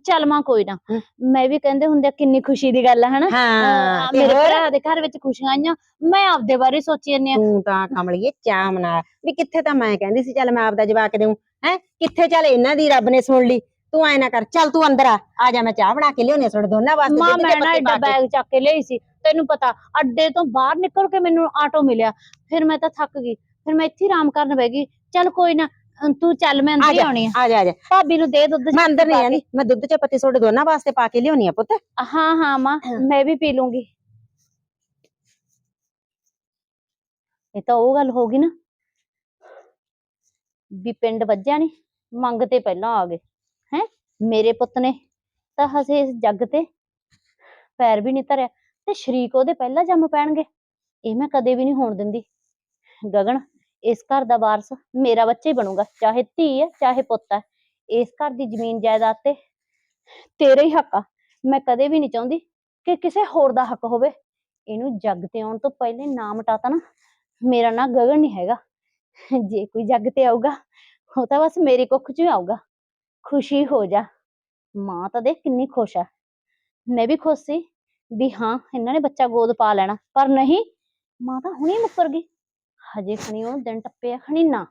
ਚੱਲ ਮਾਂ ਕੋਈ ਨਾ। ਮੈਂ ਵੀ ਕਹਿੰਦੇ ਹੁੰਦੇ ਆ ਕਿੰਨੀ ਖੁਸ਼ੀ ਦੀ ਗੱਲ ਆ ਹਨਾ? ਹਾਂ ਅਹ ਤੇ ਮੇਰੇ ਹੋਰ ਭਰਾ ਦੇ ਘਰ ਵਿੱਚ ਖੁਸ਼ੀਆਂ ਆਈਆਂ। ਮੈਂ ਆਪਦੇ ਬਾਰੇ ਸੋਚੀ ਜਾਂਦੀ ਆ। ਤੂੰ ਤਾਂ ਕਮਲੀਏ ਚਾਹ ਮਨਾ। ਵੀ ਕਿੱਥੇ ਤਾਂ ਮੈਂ ਕਹਿੰਦੀ ਸੀ ਚੱਲ ਮੈਂ ਆਪਦਾ ਜਵਾਕ ਦੇਉ ਹੈ? ਕਿੱਥੇ ਚੱਲ ਇਹਨਾਂ ਦੀ ਰੱਬ ਨੇ ਸੁਣ ਲਈ। ਤੂੰ ਐ ਨਾ ਕਰ ਚੱਲ ਤੂੰ ਅੰਦਰ ਆ। ਆ ਜਾ ਮੈਂ ਚਾਹ ਬਣਾ ਕੇ ਲਿਆਉਣੀ ਤੁਹਾਡੇ ਦੋਨਾਂ ਵਾਸਤੇ ਮਾਂ ਮੈਂ ਨਾ ਕੇ। ਬੈਗ ਚੱਕ ਕੇ ਲਈ ਸੀ। ਤੈਨੂੰ ਪਤਾ ਅੱਡੇ ਤੋਂ ਬਾਹਰ ਨਿਕਲ ਕੇ ਮੈਨੂੰ ਆਟੋ ਮਿਲਿਆ। ਫਿਰ ਮੈਂ ਤਾਂ ਥੱਕ ਗਈ। ਫਿਰ ਮੈਂ ਇੱਥੇ ਹੀ ਆਰਾਮ ਕਰਨ ਬਹਿ ਗਈ। ਚੱਲ ਕੋਈ ਨਾ ਤੂੰ ਚੱਲ ਮੈਂ ਅੰਦਰ ਹੀ ਆਉਣੀ ਆ। ਆ ਜਾ ਆ ਜਾ। ਭਾਬੀ ਨੂੰ ਦੇ ਦੁੱਧ ਮੈਂ ਅੰਦਰ ਨਹੀਂ। ਆਂਦੀ ਮੈਂ ਦੁੱਧ ਚ ਪੱਤੀ ਤੁਹਾਡੇ ਦੋਨਾਂ ਵਾਸਤੇ ਪਾ ਕੇ ਲਿਆਉਣੀ ਆ ਪੁੱਤ। ਹਾਂ ਹਾਂ ਮਾਂ ਮੈਂ ਵੀ ਪੀ ਲੂੰਗੀ। ਇਹ ਤਾਂ ਉਹ ਗੱਲ ਹੋ ਗਈ ਨਾ ਵੀ ਪਿੰਡ ਵੱਜਿਆ ਨੀ ਮੰਗ ਤੇ ਪਹਿਲਾਂ ਆ ਗਏ। ਹੈ? ਮੇਰੇ ਪੁੱਤ ਨੇ ਤਾਂ ਹਸੇ ਇਸ ਜੱਗ ਤੇ ਪੈਰ ਵੀ ਨਹੀਂ ਧਰਿਆ ਤੇ ਸ਼ਰੀਕ ਉਹਦੇ ਪਹਿਲਾਂ ਜੰਮ ਪੈਣਗੇ। ਇਹ ਮੈਂ ਕਦੇ ਵੀ ਨਹੀਂ ਹੋਣ ਦਿੰਦੀ। ਗਗਨ ਇਸ ਘਰ ਦਾ ਵਾਰਸ ਮੇਰਾ ਬੱਚਾ ਹੀ ਬਣੂਗਾ, ਚਾਹੇ ਧੀ ਹੈ, ਚਾਹੇ ਪੁੱਤ ਹੈ। ਇਸ ਘਰ ਦੀ ਜ਼ਮੀਨ ਜਾਇਦਾਦ ਤੇ ਤੇਰਾ ਹੀ ਹੱਕ ਆ। ਮੈਂ ਕਦੇ ਵੀ ਨਹੀਂ ਚਾਹੁੰਦੀ ਕਿ ਕਿਸੇ ਹੋਰ ਦਾ ਹੱਕ ਹੋਵੇ। ਇਹਨੂੰ ਜੱਗ ਤੇ ਆਉਣ ਤੋਂ ਪਹਿਲੇ ਨਾਮ ਮਟਾਤਾ ਨਾ, ਮੇਰਾ ਨਾਂ ਗਗਨ ਨਹੀਂ ਹੈਗਾ। ਜੇ ਕੋਈ ਜੱਗ ਤੇ ਆਊਗਾ, ਉਹ ਤਾਂ ਬਸ ਮੇਰੀ ਕੁੱਖ 'ਚ ਹੀ ਆਊਗਾ। ਖੁਸ਼ੀ ਹੋ ਜਾ। ਮਾਂ ਤਾਂ ਦੇਖ ਕਿੰਨੀ ਖੁਸ਼ ਆ। ਮੈਂ ਵੀ ਖੁਸ਼ ਸੀ ਵੀ ਹਾਂ, ਇਹਨਾਂ ਨੇ ਬੱਚਾ ਗੋਦ ਪਾ ਲੈਣਾ, ਪਰ ਨਹੀਂ, ਮਾਂ ਤਾਂ ਹੁਣੀ ਮੁੱਕਰ ਗਈ। ਹਜੇ ਖਣੀ ਉਹ ਦਿਨ ਟੱਪੇ ਆ ਖਣੀ ਨਾ।